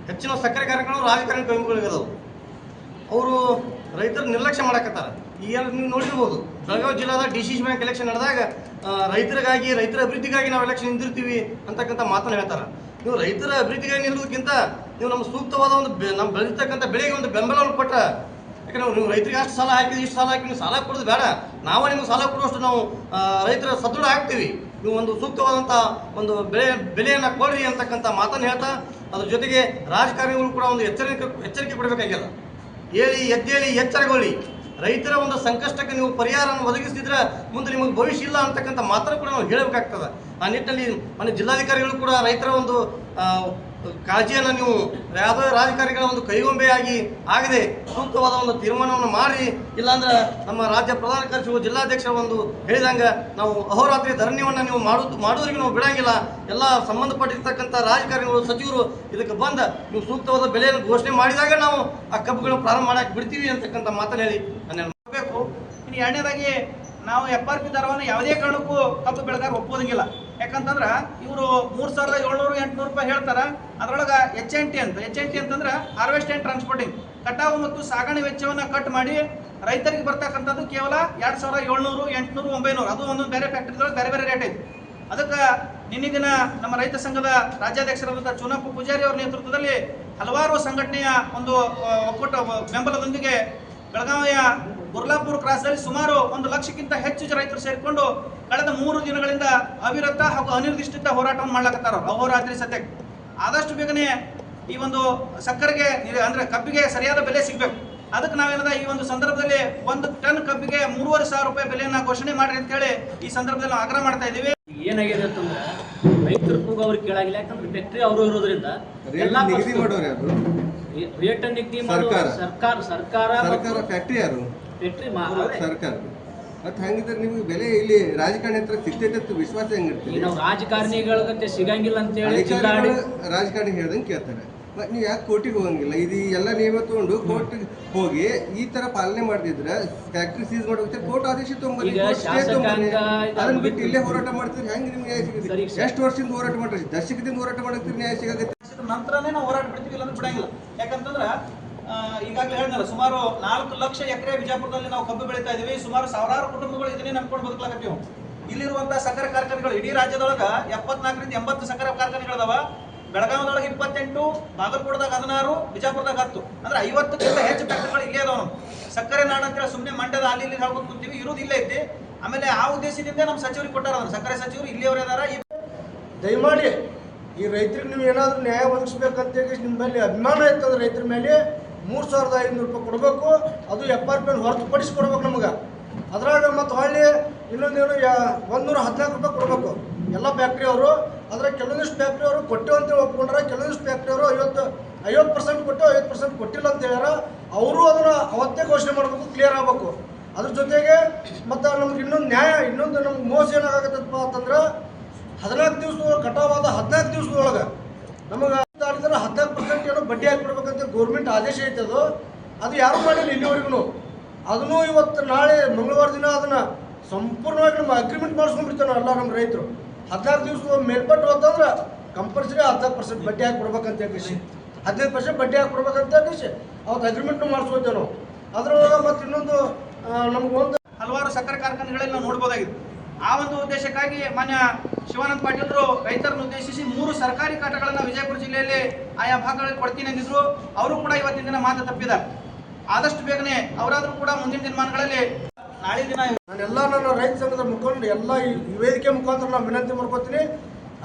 ಹೆಚ್ಚಿನ ಸಕ್ಕರೆ ಕಾರ್ಯಕ್ರಮಗಳು ರಾಜಕಾರಣಿ ಕೈಗಳಿಗದವು ಅವರು ರೈತರು ನಿರ್ಲಕ್ಷ್ಯ ಮಾಡಕತ್ತಾರ. ಈಗ ನೀವು ನೋಡಿರ್ಬೋದು. ಬೆಳಗಾವಿ ಜಿಲ್ಲಾದ ಡಿ ಸಿ ಬ್ಯಾಂಕ್ ಎಲೆಕ್ಷನ್ ನಡೆದಾಗ ರೈತರಿಗಾಗಿ, ರೈತರ ಅಭಿವೃದ್ಧಿಗಾಗಿ ನಾವು ಎಲೆಕ್ಷನ್ ನಿಂತಿರ್ತೀವಿ ಅಂತಕ್ಕಂಥ ಮಾತನ್ನು ಹೇಳ್ತಾರೆ. ನೀವು ರೈತರ ಅಭಿವೃದ್ಧಿಗಾಗಿ ನಿಲ್ಲುವುದಕ್ಕಿಂತ ನೀವು ನಮ್ಮ ಸೂಕ್ತವಾದ ಒಂದು ನಮ್ಮ ಬೆಳೆದಿರ್ತಕ್ಕಂಥ ಬೆಳೆಗೆ ಒಂದು ಬೆಂಬಲವನ್ನು ಕೊಟ್ಟರೆ ಯಾಕಂದ್ರೆ ನೀವು ರೈತರಿಗೆ ಅಷ್ಟು ಸಾಲ ಹಾಕಿದ್ರೆ ಇಷ್ಟು ಸಾಲ ಹಾಕಿ ನೀವು ಸಾಲ ಕೊಡೋದು ಬೇಡ. ನಾವು ನಿಮ್ಗೆ ಸಾಲ ಕೊಡುವಷ್ಟು ನಾವು ರೈತರ ಸದೃಢ ಹಾಕ್ತೀವಿ ನೀವು ಒಂದು ಸೂಕ್ತವಾದಂಥ ಒಂದು ಬೆಳೆ, ಬೆಲೆಯನ್ನು ಕೊಡ್ರಿ ಅಂತಕ್ಕಂಥ ಮಾತನ್ನು ಹೇಳ್ತಾ, ಅದ್ರ ಜೊತೆಗೆ ರಾಜಕಾರಣಿಗಳು ಕೂಡ ಒಂದು ಎಚ್ಚರಿಕೆ ಎಚ್ಚರಿಕೆ ಕೊಡಬೇಕಾಗ್ಯದ ಹೇಳಿ, ಎದ್ದೇಳಿ, ಎಚ್ಚರಗೊಳ್ಳಿ. ರೈತರ ಒಂದು ಸಂಕಷ್ಟಕ್ಕೆ ನೀವು ಪರಿಹಾರವನ್ನು ಒದಗಿಸಿದ್ರೆ ಮುಂದೆ ನಿಮಗೆ ಭವಿಷ್ಯ ಇಲ್ಲ ಅಂತಕ್ಕಂಥ ಮಾತ್ರ ಕೂಡ ನಾವು ಹೇಳಬೇಕಾಗ್ತದೆ. ಆ ನಿಟ್ಟಿನಲ್ಲಿ ಮನೆ ಜಿಲ್ಲಾಧಿಕಾರಿಗಳು ಕೂಡ ರೈತರ ಒಂದು ಕಾಳಜಿಯನ್ನು ನೀವು ಯಾವುದೇ ರಾಜಕಾರಣಿಗಳ ಒಂದು ಕೈಗೊಂಬೆಯಾಗಿ ಆಗದೆ ಸೂಕ್ತವಾದ ಒಂದು ತೀರ್ಮಾನವನ್ನು ಮಾಡಿ ಇಲ್ಲಾಂದ್ರೆ ನಮ್ಮ ರಾಜ್ಯ ಪ್ರಧಾನ ಕಾರ್ಯದರ್ಶಿ ಜಿಲ್ಲಾಧ್ಯಕ್ಷರ ಒಂದು ಹೇಳಿದಂಗೆ ನಾವು ಅಹೋರಾತ್ರಿ ಧರಣಿಯನ್ನು ನೀವು ಮಾಡೋದು ಮಾಡೋದ್ರಿಗೆ ನಾವು ಬಿಡಂಗಿಲ್ಲ. ಎಲ್ಲ ಸಂಬಂಧಪಟ್ಟಿರ್ತಕ್ಕಂಥ ರಾಜಕಾರಣಿಗಳು, ಸಚಿವರು ಇದಕ್ಕೆ ಬಂದ ನೀವು ಸೂಕ್ತವಾದ ಬೆಲೆಯನ್ನು ಘೋಷಣೆ ಮಾಡಿದಾಗ ನಾವು ಆ ಕಬ್ಬುಗಳನ್ನು ಪ್ರಾರಂಭ ಮಾಡಕ್ಕೆ ಬಿಡ್ತೀವಿ ಅಂತಕ್ಕಂಥ ಮಾತನ್ನು ಹೇಳಿ ನಾನು ಮಾಡಬೇಕು ಇನ್ನು ಎರಡನೇದಾಗಿ ನಾವು ಎಫ್ ಆರ್ ಪಿ ದರವನ್ನು ಯಾವುದೇ ಕಾರಣಕ್ಕೂ ಕಬ್ಬು ಬೆಳೆದಾಗ ಒಪ್ಪೋದಂಗಿಲ್ಲ ಯಾಕಂತಂದ್ರೆ ಇವರು ಮೂರು ಸಾವಿರದ ಏಳ್ನೂರು ಎಂಟುನೂರು ರೂಪಾಯಿ ಹೇಳ್ತಾರ. ಅದ್ರೊಳಗೆ ಎಚ್ ಎನ್ ಟಿ ಅಂತ ಎಚ್ ಎನ್ ಟಿ ಅಂತಂದ್ರೆ ಹಾರ್ವೆಸ್ಟ್ ಆ್ಯಂಡ್ ಟ್ರಾನ್ಸ್ಪೋರ್ಟಿಂಗ್ ಕಟಾವು ಮತ್ತು ಸಾಗಣೆ ವೆಚ್ಚವನ್ನು ಕಟ್ ಮಾಡಿ ರೈತರಿಗೆ ಬರ್ತಕ್ಕಂಥದ್ದು ಕೇವಲ ಎರಡು ಸಾವಿರದ ಏಳ್ನೂರು, ಎಂಟುನೂರು, ಒಂಬೈನೂರು. ಅದು ಒಂದೊಂದು ಬೇರೆ ಫ್ಯಾಕ್ಟ್ರಿದೊಳಗೆ ಬೇರೆ ಬೇರೆ ರೇಟ್ ಐತಿ. ಅದಕ್ಕೆ ನಿನ್ನೆ ದಿನ ನಮ್ಮ ರೈತ ಸಂಘದ ರಾಜ್ಯಾಧ್ಯಕ್ಷರಾದಂಥ ಚುನಪ್ಪ ಪೂಜಾರಿ ಅವರ ನೇತೃತ್ವದಲ್ಲಿ ಹಲವಾರು ಸಂಘಟನೆಯ ಒಂದು ಒಕ್ಕೂಟ ಬೆಂಬಲದೊಂದಿಗೆ ಬೆಳಗಾವಿಯ ಗುರ್ಲಾಪುರ ಕ್ರಾಸ್ನಲ್ಲಿ ಸುಮಾರು ಒಂದು ಲಕ್ಷಕ್ಕಿಂತ ಹೆಚ್ಚು ರೈತರು ಸೇರಿಕೊಂಡು ಕಳೆದ ಮೂರು ದಿನಗಳಿಂದ ಅವಿರತ ಹಾಗೂ ಅನಿರ್ದಿಷ್ಟಿತ ಹೋರಾಟವನ್ನು ಮಾಡ್ಲಾಕತ್ತಾರ ಅಹೋರಾತ್ರಿ ಸತ್ಯಕ್ಕೆ. ಆದಷ್ಟು ಬೇಗನೆ ಈ ಒಂದು ಸಕ್ಕರೆಗೆ ಅಂದರೆ ಕಬ್ಬಿಗೆ ಸರಿಯಾದ ಬೆಲೆ ಸಿಗಬೇಕು. ಅದಕ್ಕೆ ನಾವೇನದ ಈ ಒಂದು ಸಂದರ್ಭದಲ್ಲಿ ಒಂದು ಟನ್ ಕಬ್ಬಿಗೆ ಮೂರುವರೆ ಸಾವಿರ ರೂಪಾಯಿ ಬೆಲೆಯನ್ನ ಘೋಷಣೆ ಮಾಡಿ ಅಂತ ಹೇಳಿ ಈ ಸಂದರ್ಭದಲ್ಲಿ ನಾವು ಆಗ್ರಹ ಮಾಡ್ತಾ ಇದ್ದೀವಿ. ಏನಾಗಿದೆ ಅಂತಂದ್ರೆ ರೈತರ ಕೂಗು ಅವ್ರಿಗೆ ಕೇಳಾಗಿಲ್ಲ ಯಾಕಂದ್ರೆ ಫ್ಯಾಕ್ಟ್ರಿ ಅವರು ಇರೋದ್ರಿಂದ ಎಲ್ಲಾ ನಿಗದಿ ವಸ್ತು- ಮಾಡೋರು ರೇಟ್ ನಿಗದಿ ಮಾಡೋ ಸರ್ಕಾರ. ಸರ್ಕಾರ ಫ್ಯಾಕ್ಟ್ರಿ ಯಾರು? ಸರ್ಕಾರ. ಮತ್ತೆ ಹಂಗಿದ್ರೆ ನಿಮ್ಗೆ ಬೆಲೆ ಇಲ್ಲಿ ರಾಜಕಾರಣಿ ಹತ್ರ ಸಿಗ್ತೈತೆ ಅಂತ ವಿಶ್ವಾಸ ಹೆಂಗಿರ್ತೀವಿ ಸಿಗಂಗಿಲ್ಲ ಅಂತ ಹೇಳಿ ಅಧಿಕಾರಿಗಳು ರಾಜಕಾರಣಿ ಹೇಳ್ದಂಗೆ ಕೇಳ್ತಾರೆ. ಮತ್ತೆ ನೀವು ಯಾಕೆ ಕೋರ್ಟಿಗೆ ಹೋಗಂಗಿಲ್ಲ? ಇದು ಎಲ್ಲ ನೀವೇ ತಗೊಂಡು ಕೋರ್ಟಿಗೆ ಹೋಗಿ ಈ ತರ ಪಾಲನೆ ಮಾಡ್ತಿದ್ರೆ ಫ್ಯಾಕ್ಟ್ರಿ ಸೀಸ್ ಮಾಡೋಕೆ ಕೋರ್ಟ್ ಆದೇಶ ತಗೊಂಬನ್ನಿ ಅದನ್ನ ಬಿಟ್ಟು ಇಲ್ಲೇ ಹೋರಾಟ ಮಾಡ್ತೀರಿ ಹೆಂಗ್ ನಿಮ್ಗೆ ನ್ಯಾಯ ಸಿಗುತ್ತೆ? ಎಷ್ಟು ವರ್ಷದಿಂದ ಹೋರಾಟ ಮಾಡ್ರಿ ದಶಕದಿಂದ ಹೋರಾಟ ಮಾಡಕ್ಕೆ ನ್ಯಾಯ ಸಿಗತ್ತೆ. ನಂತರನೇ ನಾವು ಹೋರಾಟ ಬಿಡ್ತೀವಿ ಇಲ್ಲ ಬಿಡಂಗಿಲ್ಲ. ಯಾಕಂತಂದ್ರ ಈಗಾಗಲೇ ಹೇಳಿದ್ನಲ್ಲ, ಸುಮಾರು ನಾಲ್ಕು ಲಕ್ಷ ಎಕರೆ ಬಿಜಾಪುರದಲ್ಲಿ ನಾವು ಕಬ್ಬು ಬೆಳೀತಾ ಇದೀವಿ. ಸುಮಾರು ಸಾವಿರಾರು ಕುಟುಂಬಗಳು ಇದನ್ನೇ ನಂಬ್ಕೊಂಡು ಬದುಕಲಾಗತ್ತೀವಿ ಇಲ್ಲಿರುವಂತಹ ಸಕ್ಕರೆ ಕಾರ್ಖಾನೆಗಳು, ಇಡೀ ರಾಜ್ಯದೊಳಗ ಎಪ್ಪತ್ನಾಲ್ಕರಿಂದ ಎಂಬತ್ತು ಸಕ್ಕರೆ ಕಾರ್ಖಾನೆಗಳದಾವ. ಬೆಳಗಾವದೊಳಗೆ ಇಪ್ಪತ್ತೆಂಟು, ಬಾಗಲಕೋಟದಾಗ ಹದಿನಾರು ಬಿಜಾಪುರದಾಗ ಹತ್ತು. ಅಂದ್ರೆ ಐವತ್ತಕ್ಕಿಂತ ಹೆಚ್ಚು ಫ್ಯಾಕ್ಟರಿಗಳು ಇಲ್ಲೇ ಅದಾವ ಸಕ್ಕರೆ ನಾಡು ಅಂತ ಸುಮ್ಮನೆ ಮಂಡ್ಯದ ಅಲ್ಲಿ ಇಲ್ಲಿ ಹೇಳ್ಕೊಂಡು ಕುಂತೀವಿ. ಇರೋದು ಇಲ್ಲೇ ಐತಿ. ಆಮೇಲೆ ಆ ಉದ್ದೇಶದಿಂದ ನಮ್ಮ ಸಚಿವರಿಗೆ ಕೊಟ್ಟಾರ ಸಕ್ಕರೆ ಸಚಿವರು ಇಲ್ಲಿಯವರೇ ಇದಾರ. ದಯಮಾಡಿ ಈ ರೈತರಿಗೆ ನೀವು ಏನಾದರೂ ನ್ಯಾಯ ಒದಗಿಸ್ಬೇಕಂತೇಳಿ ನಿಮ್ಮ ಮೇಲೆ ಅಭಿಮಾನ ಇರ್ತದೆ ರೈತರ ಮೇಲೆ. ಮೂರು ಸಾವಿರದ ಐನೂರು ರೂಪಾಯಿ ಕೊಡಬೇಕು, ಅದು ಎಪ್ಪಾರ್ಟ್ಮೆಂಟ್ ಹೊರತುಪಡಿಸಿ ಕೊಡ್ಬೇಕು ನಮಗೆ. ಅದ್ರಾಗ ಮತ್ತು ಹೊಳ್ಳಿ ಇನ್ನೊಂದೇನು ಯಾ ಒಂದೂರ ಹದಿನಾಲ್ಕು ರೂಪಾಯಿ ಕೊಡಬೇಕು. ಎಲ್ಲ ಫ್ಯಾಕ್ಟ್ರಿ ಅವರು ಕೆಲವೊಂದಿಷ್ಟು ಫ್ಯಾಕ್ಟ್ರಿ ಅವರು ಕೊಟ್ಟೆವು ಅಂತೇಳಿ ಒಪ್ಕೊಂಡ್ರೆ ಕೆಲವೊಂದಿಷ್ಟು ಫ್ಯಾಕ್ಟ್ರಿ ಅವರು ಐವತ್ತು ಐವತ್ತು ಪರ್ಸೆಂಟ್ ಕೊಟ್ಟು ಐವತ್ತು ಪರ್ಸೆಂಟ್ ಕೊಟ್ಟಿಲ್ಲ ಅಂತ ಹೇಳ್ಯಾರ, ಅವರು ಅದನ್ನು ಅವತ್ತೇ ಘೋಷಣೆ ಮಾಡಬೇಕು ಕ್ಲಿಯರ್ ಆಗಬೇಕು. ಅದ್ರ ಜೊತೆಗೆ ಮತ್ತು ನಮ್ಗೆ ಇನ್ನೊಂದು ನ್ಯಾಯ, ಇನ್ನೊಂದು ನಮ್ಗೆ ಮೋಸ ಏನಾಗತ್ತಪ್ಪ ಅಂತಂದ್ರೆ ಹದಿನಾಲ್ಕು ದಿವಸ ಕಟಾವಾದ ಹದಿನಾಲ್ಕು ದಿವಸದೊಳಗೆ ನಮಗೆ ಆಡಿದ್ರೆ ಹದಿನಾಲ್ಕು ಪರ್ಸೆಂಟ್ ಏನೋ ಬಡ್ಡಿ ಹಾಕ್ಬಿಡ್ಬೇಕಂತ ಗೌರ್ಮೆಂಟ್ ಆದೇಶ ಐತೆ ಅದು. ಅದು ಯಾರು ಮಾಡಿಲ್ಲ ಇಲ್ಲಿವರೆಗೂ? ಅದನ್ನು ಇವತ್ತು ನಾಳೆ ಮಂಗಳವಾರ ದಿನ ಅದನ್ನು ಸಂಪೂರ್ಣವಾಗಿ ನಮ್ಮ ಅಗ್ರಿಮೆಂಟ್ ಮಾಡಿಸ್ಕೊಂಡ್ಬಿಡ್ತೇವೆ ಎಲ್ಲ ನಮ್ಮ ರೈತರು. ಹದಿನಾಲ್ಕು ದಿವಸ ಮೇಲ್ಪಟ್ಟು ಅಂತಂದ್ರೆ ಕಂಪಲ್ಸರಿ ಹದಿನಾಲ್ಕು ಪರ್ಸೆಂಟ್ ಬಡ್ಡಿ ಹಾಕ್ಬಿಡ್ಬೇಕಂತ ಕೃಷಿ ಹದಿನೈದು ಪರ್ಸೆಂಟ್ ಬಡ್ಡಿ ಹಾಕ್ಬಿಡ್ಬೇಕಂತ ಕೃಷಿ ಅವತ್ತು ಅಗ್ರಿಮೆಂಟ್ನು ಮಾಡಿಸ್ಕೊತೇವೆ ನಾವು. ಅದ್ರೊಳಗೆ ಮತ್ತು ಇನ್ನೊಂದು ನಮ್ಗೆ ಒಂದು ಹಲವಾರು ಸಕ್ಕರೆ ಕಾರ್ಖಾನೆಗಳಲ್ಲಿ ನಾವು ನೋಡ್ಬೋದಾಗಿದೆ. ಆ ಒಂದು ಉದ್ದೇಶಕ್ಕಾಗಿ ಮಾನ್ಯ ಶಿವಾನಂದ ಪಾಟೀಲರು ರೈತರನ್ನು ಉದ್ದೇಶಿಸಿ ಮೂರು ಸರ್ಕಾರಿ ಕಾಟಗಳನ್ನು ವಿಜಯಪುರ ಜಿಲ್ಲೆಯಲ್ಲಿ ಆಯಾ ಭಾಗಗಳಲ್ಲಿ ಕೊಡ್ತೀನಿ ಅಂದಿದ್ರು. ಅವರು ಕೂಡ ಇವತ್ತಿನ ದಿನ ಮಾತು ತಪ್ಪಿದ್ದಾರೆ. ಆದಷ್ಟು ಬೇಗನೆ ಅವರಾದರೂ ಕೂಡ ಮುಂದಿನ ದಿನಮಾನಗಳಲ್ಲಿ ನಾಳೆ ದಿನ ನಾನೆಲ್ಲ ನನ್ನ ರೈತ ಸಂಘದ ಮುಖಂಡ, ಎಲ್ಲ ಈ ವೇದಿಕೆ ಮುಖಾಂತರ ನಾನು ವಿನಂತಿ ಮಾಡ್ಕೋತೀನಿ.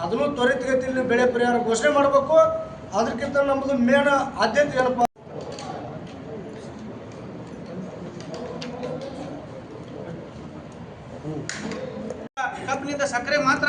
ಅದನ್ನು ತ್ವರಿತಗತಿಯಲ್ಲಿ ಬೆಳೆ ಪರಿಹಾರ ಘೋಷಣೆ ಮಾಡಬೇಕು. ಅದಕ್ಕಿಂತ ನಮ್ಮದು ಮೇನ್ ಆದ್ಯತೆ ಏನಪ್ಪ ಕಬ್ಬಿನಿಂದ ಸಕ್ಕರೆ ಮಾತ್ರ